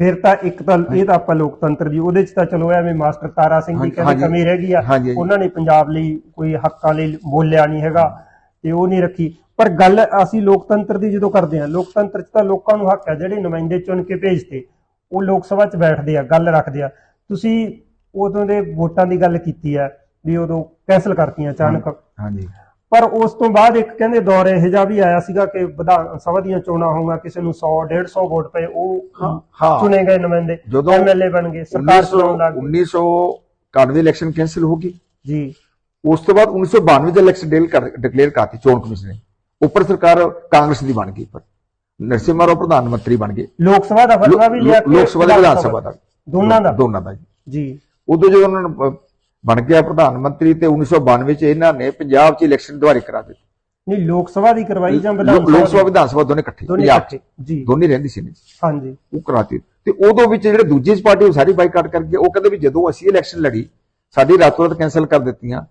A: ਫਿਰ ਤਾਂ ਇੱਕ ਤਾਂ ਇਹ ਤਾਂ ਆਪਾਂ ਲੋਕਤੰਤਰ ਦੀ ਉਹਦੇ 'ਚ ਤਾਂ ਚਲੋ ਐਵੇਂ ਮਾਸਟਰ ਤਾਰਾ ਸਿੰਘ ਦੀ ਕਹਿੰਦੇ। ਕਮੀ ਰਹਿ ਗਈ ਆ। ਉਹਨਾਂ ਨੇ ਪੰਜਾਬ ਲਈ ਕੋਈ ਹੱਕਾਂ ਲਈ ਬੋਲਿਆ ਨਹੀਂ ਹੈਗਾ ਤੇ ਉਹ ਨਹੀਂ ਰੱਖੀ। ਪਰ ਗੱਲ ਅਸੀਂ ਲੋਕਤੰਤਰ ਦੀ ਜਦੋਂ ਕਰਦੇ ਹਾਂ ਲੋਕਤੰਤਰ 'ਚ ਤਾਂ ਲੋਕਾਂ ਨੂੰ ਹੱਕ ਹੈ ਜਿਹੜੇ ਨੁਮਾਇੰਦੇ ਚੁਣ ਕੇ ਭੇਜਦੇ ਉਹ ਲੋਕ ਸਭਾ 'ਚ ਬੈਠਦੇ ਆ ਗੱਲ ਰੱਖਦੇ ਆ। ਤੁਸੀਂ ਉਦੋਂ ਦੇ ਵੋਟਾਂ ਦੀ ਗੱਲ ਕੀਤੀ ਆ ਵੀ ਉਦੋਂ ਕੈਨਸਲ ਕਰਤੀਆਂ ਅਚਾਨਕ।
B: ਹਾਂਜੀ।
A: ਪਰ ਉਸ ਤੋਂ ਬਾਅਦ ਇੱਕ ਕਹਿੰਦੇ ਦੌਰ ਇਹੋ ਜਿਹਾ ਵੀ ਆਇਆ ਸੀਗਾ ਕਿ ਵਿਧਾਨ ਸਭਾ ਦੀਆਂ ਚੋਣਾਂ ਹੋਊਗਾ ਕਿਸੇ ਨੂੰ 100 150 ਵੋਟ ਪਏ ਉਹ
B: ਹਾਂ।
A: ਚੁਣੇ ਗਏ ਨੁਮਾਇੰਦੇ ਐਮਐਲਏ ਬਣ ਗਏ ਸਰਕਾਰ ਚਲਾਉਣ ਲੱਗ ਗਈ।
B: 1991 ਇਲੈਕਸ਼ਨ ਕੈਂਸਲ ਹੋ ਗਈ।
A: ਜੀ।
B: ਉਸ ਤੋਂ ਬਾਅਦ 1992 ਦਾ ਇਲੈਕਸ਼ਨ ਡੇਲ ਕਰ ਡਿਕਲੇਅਰ ਕਰਤੀ ਚੋਣ ਕਮਿਸ਼ਨ ਨੇ। ਉੱਪਰ ਸਰਕਾਰ ਕਾਂਗਰਸ ਦੀ ਬਣ ਗਈ ਪਰ ਨਰਸਿਮਹਾ ਰਾਓ ਪ੍ਰਧਾਨ ਮੰਤਰੀ ਬਣ ਗਏ।
A: ਲੋਕ ਸਭਾ ਦਾ ਫਤਵਾ ਵੀ ਲਿਆ
B: ਲੋਕ ਸਭਾ ਦਾ ਵਿਧਾਨ ਸਭਾ ਦਾ।
A: ਦੋਨਾਂ ਦਾ?
B: ਦੋਨਾਂ ਦਾ ਜੀ। ਉਦੋਂ ਜਦੋਂ ਉਹਨਾਂ ਨੂੰ ਬਣ ਗਿਆ ਪ੍ਰਧਾਨ ਮੰਤਰੀ ਤੇ 1992 ਚ ਇਹਨਾਂ ਨੇ ਪੰਜਾਬ 'ਚ ਇਲੈਕਸ਼ਨ ਦੁਬਾਰੇ ਕਰਾ ਦਿੱਤੇ।
A: ਨਹੀਂ ਲੋਕ ਸਭਾ ਦੀ ਕਰਵਾਈ ਜਾਂ ਵਿਧਾਨ
B: ਲੋਕ ਲੋਕ ਸਭਾ? ਵਿਧਾਨ ਸਭਾ ਦੋਨੇ ਇਕੱਠੇ
A: ਦੋਨੇ
B: ਪੰਜਾਬ 'ਚ।
A: ਇਕੱਠੇ ਜੀ।
B: ਦੋਨੇ ਰਹਿੰਦੀ ਸੀ ਨੇ
A: ਹਾਂਜੀ।
B: ਉਹ ਕਰਾਤੀ। ਤੇ ਉਦੋਂ ਵਿੱਚ ਜਿਹੜੇ ਦੂਜੀ ਪਾਰਟੀ ਉਹ ਸਾਰੀ ਬਾਈਕਾਟ ਕਰ ਉਹ ਕਹਿੰਦੇ ਵੀ ਜਦੋਂ ਅਸੀਂ ਇਲੈਕਸ਼ਨ ਲੜੀ ਸਾਡੀ ਰਾਤੋਂ ਰਾਤ ਕੈਨਸਲ ਕਰ ਦਿੱਤੀਆਂ।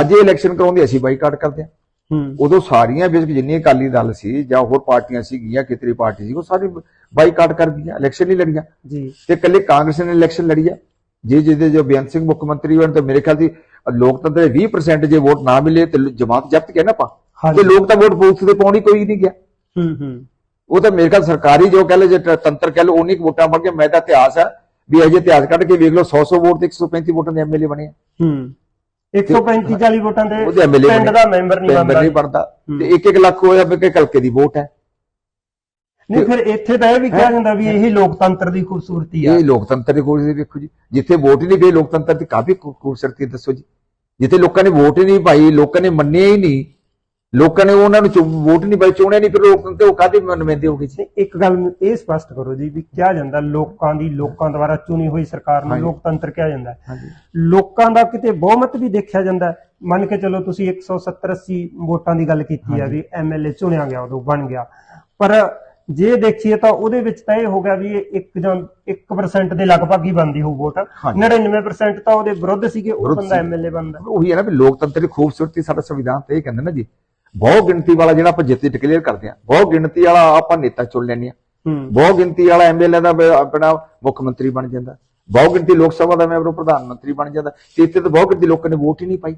B: ਅੱਜ ਇਹ ਇਲੈਕਸ਼ਨ ਕਰਾਉਂਦੇ ਅਸੀਂ ਬਾਈਕਾਟ ਕਰਦੇ ਹਾਂ।
A: ਹੂੰ।
B: ਉਦੋਂ ਸਾਰੀਆਂ ਬੇਸ਼ੱਕ ਜਿੰਨੀ ਅਕਾਲੀ ਦਲ ਸੀ ਜਾਂ ਹੋਰ ਪਾਰਟੀਆਂ ਸੀਗੀਆਂ ਕਿਤਰੀ ਪਾਰਟੀ ਸੀ ਉਹ ਸਾਰੀ ਬਾਈਕਾਟ ਕਰ ਗਈਆਂ ਇਲੈਕਸ਼ਨ ਨਹੀਂ ਲੜੀਆਂ।
A: ਜੀ।
B: ਤੇ ਇਕੱਲੇ ਕਾਂਗਰਸ ਨੇ ਇਲੈਕਸ਼ਨ ਲੜੀ ਆ। ਜੇ ਜਿਹਦੇ ਜੋ ਬੇਅੰਤ ਸਿੰਘ ਮੁੱਖ ਮੰਤਰੀ ਬਣ ਤਾਂ ਮੇਰੇ ਖਿਆਲ ਦੀ ਲੋਕਤੰਤਰ ਦੇ 20% ਜੇ ਵੋਟ ਨਾ ਮਿਲੇ ਤੇ ਜਮਾਤ ਜ਼ਬਤ ਕਹਿਣਾ ਪਾ
A: ਹਾਂਜੀ।
B: ਤੇ ਲੋਕ ਤਾਂ ਵੋਟ ਬੂਥ ਤੇ ਪਾਉਣੀ ਕੋਈ ਨਹੀਂ ਗਿਆ।
A: ਹੂੰ ਹੂੰ।
B: ਉਹ ਤਾਂ ਮੇਰੇ ਖਿਆਲ ਸਰਕਾਰੀ ਜੋ ਕਹ ਲੋ ਜੇ ਤੰਤਰ ਕਹ ਲੋ ਉਨੀ ਵੋਟਾਂ ਬਣ ਕੇ ਮੈਂ ਤਾਂ ਇਤਿਹਾਸ ਆ ਵੀ ਅਜੇ ਇਤਿਹਾਸ ਕੱਢ ਕੇ ਵੇਖ ਲਓ 100 100 ਵੋਟ ਤੇ 135 ਵੋਟਾਂ ਦੇ ਐਮਐਲਏ ਬਣੇ
A: ਹੂੰ। 135 40 ਵੋਟਾਂ ਦੇ ਪਿੰਡ ਦਾ ਮੈਂਬਰ ਨਹੀਂ
B: ਮੈਂਬਰ
A: ਬਣਦਾ।
B: ਨਹੀਂ ਬਣਦਾ। ਤੇ 1-1 ਲੱਖ ਹੋਇਆ ਕਿ ਕਲਕੇ ਦੀ ਵੋਟ ਹੈ।
A: ਨਹੀਂ ਫਿਰ ਇੱਥੇ ਤਾਂ ਇਹ ਵੀ ਕਿਹਾ ਜਾਂਦਾ ਵੀ ਇਹੀ ਲੋਕਤੰਤਰ ਦੀ ਖੂਬਸੂਰਤੀ ਆ।
B: ਇਹ ਲੋਕਤੰਤਰ ਦੀ ਖੂਬਸੂਰਤੀ ਵੇਖੋ ਜੀ। ਜਿੱਥੇ ਵੋਟ ਹੀ ਨਹੀਂ ਗਈ ਲੋਕਤੰਤਰ ਦੀ ਕਾਫੀ ਖੂਬਸੂਰਤੀ ਦੱਸੋ ਜੀ। ਜਿੱਥੇ ਲੋਕਾਂ ਨੇ ਵੋਟ ਹੀ ਨਹੀਂ ਪਾਈ ਲੋਕਾਂ ਨੇ ਮੰਨਿਆ ਹੀ ਨਹੀਂ। ਲੋਕਾਂ ਨੇ ਉਹਨਾਂ ਨੂੰ ਵੋਟ ਨਹੀਂ ਪਾਈ ਚੁਣਿਆ ਨਹੀਂ ਫਿਰ ਲੋਕ ਤੇ ਉਹ ਕਾਹਦੇ ਨੁਮਾਇੰਦੇ ਹੋ ਗਏ ਜੀ?
A: ਇੱਕ ਗੱਲ ਇਹ ਸਪਸ਼ਟ ਕਰੋ ਜੀ ਵੀ ਕਿਹਾ ਜਾਂਦਾ ਲੋਕਾਂ ਦੀ ਲੋਕਾਂ ਦੁਆਰਾ ਚੁਣੀ ਹੋਈ ਸਰਕਾਰ ਨੂੰ। ਲੋਕਤੰਤਰ ਕਿਹਾ ਜਾਂਦਾ ਲੋਕਾਂ ਦਾ ਕਿਤੇ ਬਹੁਮਤ ਵੀ ਦੇਖਿਆ ਜਾਂਦਾ। ਮੰਨ ਕੇ ਚਲੋ ਤੁਸੀਂ 170 80 ਵੋਟਾਂ ਦੀ ਗੱਲ ਕੀਤੀ ਹੈ ਵੀ ਐਮਐਲਏ ਚੁਣਿਆ ਗਿਆ ਉਦੋਂ ਬਣ ਗਿਆ। ਪਰ ਜੇ ਦੇਖੀਏ ਤਾਂ ਉਹਦੇ ਵਿੱਚ ਤਾਂ ਇਹ ਹੋ ਗਿਆ ਵੀ ਇਹ ਇੱਕ ਜਾਂ 1% ਦੇ ਲਗਭਗ ਹੀ ਬਣਦੀ ਹੋਊ ਵੋਟ।
B: ਹਾਂਜੀ।
A: 99% ਤਾਂ ਉਹਦੇ ਵਿਰੁੱਧ ਸੀਗੇ ਉਹ
B: ਵਿਰੁੱਧ
A: ਬੰਦਾ
B: ਸੀ।
A: ਐਮਐਲਏ ਬਣਦਾ।
B: ਉਹੀ ਹੈ ਨਾ ਵੀ ਲੋਕਤੰਤਰ ਦੀ ਖੂਬਸੂਰਤੀ ਸਾਡਾ ਸੰਵਿਧਾਨ ਤੇ ਇਹ ਕਹਿੰਦੇ ਨਾ ਜੀ ਬਹੁ ਗਿਣਤੀ ਵਾਲਾ ਜਿਹੜਾ ਆਪਾਂ ਜਿੱਤੀ ਡਿਕਲੇਅਰ ਕਰਦੇ ਆ ਬਹੁ ਗਿਣਤੀ ਵਾਲਾ ਆਪਾਂ ਨੇਤਾ ਚੁਣ ਲੈਂਦੇ ਆ
A: ਹੂੰ।
B: ਬਹੁ ਗਿਣਤੀ ਵਾਲਾ ਐਮਐਲਏ ਦਾ ਬ- ਆਪਣਾ ਮੁੱਖ ਮੰਤਰੀ ਬਣ ਜਾਂਦਾ। ਬਹੁ ਗਿਣਤੀ ਲੋਕ ਸਭਾ ਦਾ ਮੈਂਬਰ ਪ੍ਰਧਾਨ ਮੰਤਰੀ ਬਣ ਜਾਂਦਾ। ਤੇ ਇੱਥੇ ਤਾਂ ਬਹੁ ਗਿਣਤੀ ਲੋਕਾਂ ਨੇ ਵੋਟ ਹੀ ਨਹੀਂ ਪਾਈ।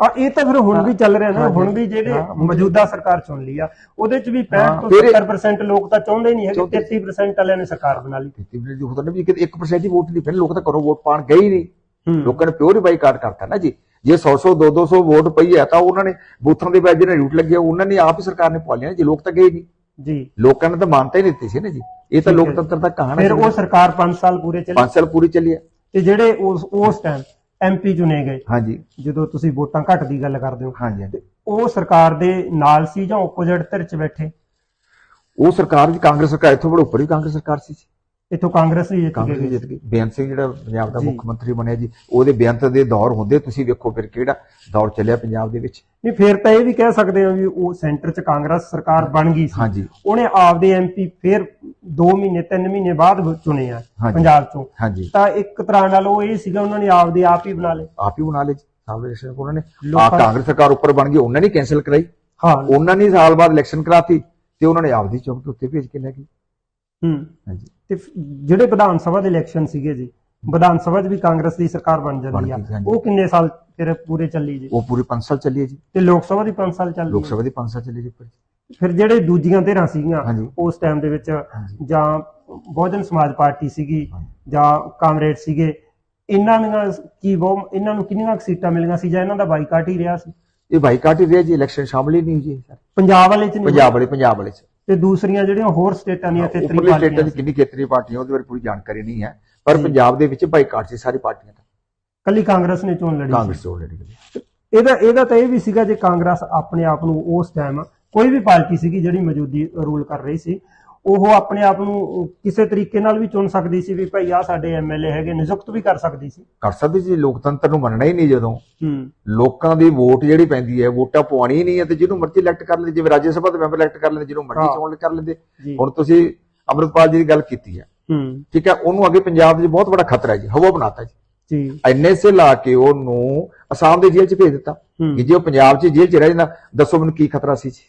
A: ਆ ਇਹ ਤਾਂ ਫਿਰ ਹੁਣ ਵੀ ਚੱਲ ਰਿਹਾ ਨਾ। ਹੁਣ ਵੀ ਜਿਹੜੇ ਮੌਜੂਦਾ ਸਰਕਾਰ ਚੁਣ ਲਈ ਆ ਉਹਦੇ ਚ ਵੀ 65
B: ਹਾਂ,
A: ਤੋਂ
B: ਫਿਰ ਇਹ-
A: 70% ਲੋਕ ਤਾਂ ਚਾਹੁੰਦੇ ਨਹੀਂ ਹੈਗੇ
B: ਚਾਹੁੰਦੇ
A: 33% ਵਾਲਿਆਂ ਨੇ ਸਰਕਾਰ ਬਣਾ ਲਈ।
B: ਤੇ ਵੀ ਜੋ ਹੁੰਦਾ ਨਾ ਵੀ ਕਿਤੇ 1% ਦੀ ਵੋਟ ਨਹੀਂ ਪੈਣੀ ਲੋਕ ਤਾਂ ਘਰੋਂ ਵੋਟ ਪਾਣ ਗਏ ਹੀ ਨਹੀਂ। ਲੋਕਾਂ ਨੇ ਪਿਓਰ ਹੀ ਬਾਈਕਾਟ ਕਰਤਾ ਨਾ ਜੀ। ਜੇ 100 100 200 200 ਵੋਟ ਪਈ ਹੈ ਤਾਂ ਉਹਨਾਂ ਨੇ ਬੂਥਾਂ ਦੇ ਵਿੱਚ ਜਿਹੜੇ ਰੂਟ ਲੱਗੇ ਉਹਨਾਂ ਨੇ ਆਪ ਹੀ ਸਰਕਾਰ ਨੇ ਪਾ ਲਿਆ ਜੀ ਲੋਕ ਤਾਂ ਗਏ ਨਹੀਂ।
A: ਜੀ।
B: ਲੋਕਾਂ ਨੇ ਤਾਂ ਮਾਨਤਾ ਹੀ ਨਹੀਂ ਦਿੱਤੀ ਸੀ ਨਾ ਜੀ। ਇਹ ਤਾਂ। ਲੋਕਤੰਤਰ ਦਾ ਕਹਾਣੀ
A: ਫਿਰ ਉਹ ਸਰਕਾਰ 5 ਸਾਲ ਪੂਰੇ ਚੱਲੀ।
B: 5 ਸਾਲ ਪੂਰੀ ਚੱਲੀ ਹੈ।
A: ਤੇ ਜਿਹੜੇ ਉਸ ਉਸ ਟਾਈਮ ਐਮਪੀ ਚੁਣੇ ਗਏ
B: ਹਾਂਜੀ
A: ਜਦੋਂ ਤੁਸੀਂ ਵੋਟਾਂ ਘੱਟ ਦੀ ਗੱਲ ਕਰਦੇ ਹੋ
B: ਹਾਂਜੀ ਹਾਂਜੀ।
A: ਉਹ ਸਰਕਾਰ ਦੇ ਨਾਲ ਸੀ ਜਾਂ ਆਪੋਜ਼ਿਟ ਧਿਰ ਚ ਬੈਠੇ
B: ਉਹ ਸਰਕਾਰ ਦੀ ਕਾਂਗਰਸ ਸਰਕਾਰ ਇੱਥੋਂ ਬੜੇ ਉੱਪਰ ਹੀ ਕਾਂਗਰਸ ਸਰਕਾਰ ਸੀ।
A: ਇਥੋਂ ਕਾਂਗਰਸ ਹੀ ਜਿੱਤ
B: ਕਾਂਗਰਸ
A: ਗਈ।
B: ਜਿੱਤ ਗਈ। ਬੇਅੰਤ ਸਿੰਘ ਜਿਹੜਾ ਪੰਜਾਬ ਦਾ
A: ਜੀ।
B: ਮੁੱਖ ਮੰਤਰੀ ਬਣਿਆ ਜੀ ਉਹਦੇ ਬੇਅੰਤ ਦੇ ਦੌਰ ਹੁੰਦੇ ਤੁਸੀਂ ਵੇਖੋ ਫਿਰ ਕਿਹੜਾ ਦੌਰ ਚੱਲਿਆ ਪੰਜਾਬ ਦੇ ਵਿੱਚ।
A: ਨਹੀਂ ਫਿਰ ਤਾਂ ਇਹ ਵੀ ਕਹਿ ਸਕਦੇ ਹਾਂ ਵੀ ਉਹ ਸੈਂਟਰ ਚ ਕਾਂਗਰਸ ਸਰਕਾਰ ਬਣ ਗਈ ਸੀ।
B: ਹਾਂਜੀ।
A: ਉਹਨੇ ਆਪਦੇ ਐਮਪੀ ਫਿਰ 2 ਮਹੀਨੇ 3 ਮਹੀਨੇ ਬਾਅਦ ਚੁਣੇ ਆ
B: ਹਾਂਜੀ।
A: ਪੰਜਾਬ ਚੋਂ।
B: ਹਾਂਜੀ।
A: ਤਾਂ ਇੱਕ ਤਰ੍ਹਾਂ ਨਾਲ ਉਹ ਇਹ ਸੀਗਾ ਉਹਨਾਂ ਨੇ ਆਪਦੇ ਆਪ ਹੀ ਬਣਾ ਲਏ।
B: ਆਪ ਹੀ ਬਣਾ ਲਏ ਜੀ ਸਾਲ ਇਲੈਕਸ਼ਨ ਉਹਨਾਂ ਨੇ। ਆ
A: ਲੋਕਾਂ-
B: ਕਾਂਗਰਸ ਸਰਕਾਰ ਉੱਪਰ ਬਣ ਗਈ ਉਹਨਾਂ ਨੇ ਕੈਨਸਲ ਕਰਾਈ।
A: ਹਾਂ।
B: ਉਹਨਾਂ ਨੇ ਸਾਲ ਬਾਅਦ ਇਲੈਕਸ਼ਨ ਕਰਾਤੀ ਤੇ ਉਹਨਾਂ ਨੇ ਆਪਦੀ ਚੌਂਕ ਦੇ ਉੱਤੇ ਭੇਜ ਕੇ ਲੈ ਗਏ।
A: ਹੂੰ।
B: ਹਾਂਜੀ।
A: ਤੇ ਜਿਹੜੇ ਵਿਧਾਨ ਸਭਾ ਦੇ ਇਲੈਕਸ਼ਨ ਸੀਗੇ ਜੀ ਵਿਧਾਨ ਸਭਾ 'ਚ ਵੀ ਕਾਂਗਰਸ ਦੀ ਸਰਕਾਰ ਬਣ ਜਾਂਦੀ
B: ਬਣ
A: ਆ
B: ਗਈ, ਹਾਂਜੀ।
A: ਉਹ ਕਿੰਨੇ ਸਾਲ ਫਿਰ ਪੂਰੇ ਚੱਲੀ ਜੀ
B: ਉਹ ਪੂਰੇ 5 ਸਾਲ ਚੱਲੀ ਹੈ ਜੀ
A: ਤੇ ਲੋਕ ਸਭਾ ਦੀ 5 ਸਾਲ ਚੱਲੀ
B: ਲੋਕ ਸਭਾ ਦੀ 5 ਸਾਲ ਚੱਲੀ ਜੀ ਉੱਪਰ।
A: ਫਿਰ ਜਿਹੜੇ ਦੂਜੀਆਂ ਧਿਰਾਂ ਸੀਗੀਆਂ
B: ਹਾਂਜੀ।
A: ਉਸ ਟਾਈਮ ਦੇ ਵਿੱਚ
B: ਹਾਂਜੀ।
A: ਜਾਂ ਬਹੁਜਨ ਸਮਾਜ ਪਾਰਟੀ ਸੀਗੀ
B: ਹਾਂਜੀ।
A: ਜਾਂ ਕਾਮਰੇਡ ਸੀਗੇ ਇਹਨਾਂ ਦੀਆਂ ਕੀ ਬਹੁ ਇਹਨਾਂ ਨੂੰ ਕਿੰਨੀਆਂ ਕੁ ਸੀਟਾਂ ਮਿਲੀਆਂ ਸੀ ਜਾਂ ਇਹਨਾਂ ਦਾ ਬਾਈਕਾਟ ਹੀ ਰਿਹਾ ਸੀ
B: ਇਹ ਬਾਈਕਾਟ ਹੀ ਰਿਹਾ ਜੀ ਇਲੈਕਸ਼ਨ ਸ਼ਾਮਲ ਹੀ ਨਹੀਂ ਹੋਈ ਜੀ
A: ਪੰਜਾਬ ਵਾਲੇ ਚ ਨਹੀਂ
B: ਪੰਜਾਬ ਵਾਲੇ ਪੰਜਾਬ ਵਾਲੇ ਚ
A: ਤੇ ਦੂਸਰੀਆਂ ਜਿਹੜੀਆਂ ਹੋਰ ਸਟੇਟਾਂ ਦੀਆਂ ਖੇਤਰੀ
B: ਉੱਪਰਲੇ ਸਟੇਟਾਂ
A: ਪਾਰਟੀਆਂ
B: ਦੀ ਕਿੰਨੀ ਖੇਤਰੀ ਪਾਰਟੀਆਂ ਉਹਦੇ ਬਾਰੇ ਪੂਰੀ ਜਾਣਕਾਰੀ ਨਹੀਂ ਹੈ ਪਰ ਪੰਜਾਬ ਦੇ ਵਿੱਚ ਬਾਈਕਾਟ ਸੀ ਸਾਰੀ ਪਾਰਟੀਆਂ ਦਾ।
A: ਕੱਲੀ ਕਾਂਗਰਸ ਨੇ ਚੋਣ ਲੜੀ।
B: ਕਾਂਗਰਸ ਤੋਂ ਲੜੀ
A: ਇਹਦਾ ਇਹਦਾ ਤਾਂ ਇਹ ਵੀ ਸੀਗਾ ਜੇ ਕਾਂਗਰਸ ਆਪਣੇ ਆਪ ਨੂੰ ਉਸ ਟਾਈਮ ਕੋਈ ਵੀ ਪਾਰਟੀ ਸੀਗੀ ਜਿਹੜੀ ਮੌਜੂਦੀ ਰੂਲ ਕਰ ਰਹੀ ਸੀ ਉਹ ਆਪਣੇ ਆਪ ਨੂੰ ਕਿਸੇ ਤਰੀਕੇ ਨਾਲ ਵੀ ਚੁਣ ਸਕਦੀ ਸੀ ਵੀ ਭਾਈ ਆ ਸਾਡੇ ਐਮਐਲਏ ਹੈਗੇ ਨਿਯੁਕਤ ਵੀ ਕਰ ਸਕਦੀ ਸੀ।
B: ਕਰ ਸਕਦੇ ਜੀ ਲੋਕਤੰਤਰ ਨੂੰ ਮੰਨਣਾ ਹੀ ਨਹੀਂ ਜਦੋਂ। ਲੋਕਾਂ ਦੀ ਵੋਟ ਜਿਹੜੀ ਪੈਂਦੀ ਹੈ ਵੋਟਾਂ ਪਵਾਉਣੀ ਹੀ ਨਹੀਂ ਹੈ ਤੇ ਜਿਹਨੂੰ ਮਰਜ਼ੀ ਇਲੈਕਟ ਕਰ ਲੈਂਦੇ ਜਿਵੇਂ ਰਾਜ ਸਭਾ ਦੇ ਮੈਂਬਰ ਇਲੈਕਟ ਕਰ ਲੈਂਦੇ ਜਿਹਨੂੰ ਮਰਜ਼ੀ। ਚੋਣ ਕਰ ਲੈਂਦੇ ਹੁਣ ਤੁਸੀਂ ਅਮਰਪਾਲ ਜੀ ਦੀ ਗੱਲ ਕੀਤੀ ਹੈ। ਠੀਕ ਹੈ ਉਹਨੂੰ ਅੱਗੇ ਪੰਜਾਬ ਦੇ ਬਹੁਤ ਵੱਡਾ ਖਤਰਾ ਹੈ ਜੀ ਹਵਾ ਬਣਾਤਾ ਜੀ।
A: ਜੀ।
B: ਐਨਏ ਸੇ ਲਾ ਕੇ ਉਹਨੂੰ ਅਸਾਮ ਦੇ ਜੇਲ੍ਹ 'ਚ ਭੇਜ ਦਿੱਤਾ। ਕਿ ਜੇ ਉਹ ਪੰਜਾਬ 'ਚ ਜੇਲ੍ਹ 'ਚ ਰਹਿ ਜਾਂਦਾ ਦੱਸੋ ਮੈਨੂੰ ਕੀ ਖਤਰਾ ਸੀ ਜੀ।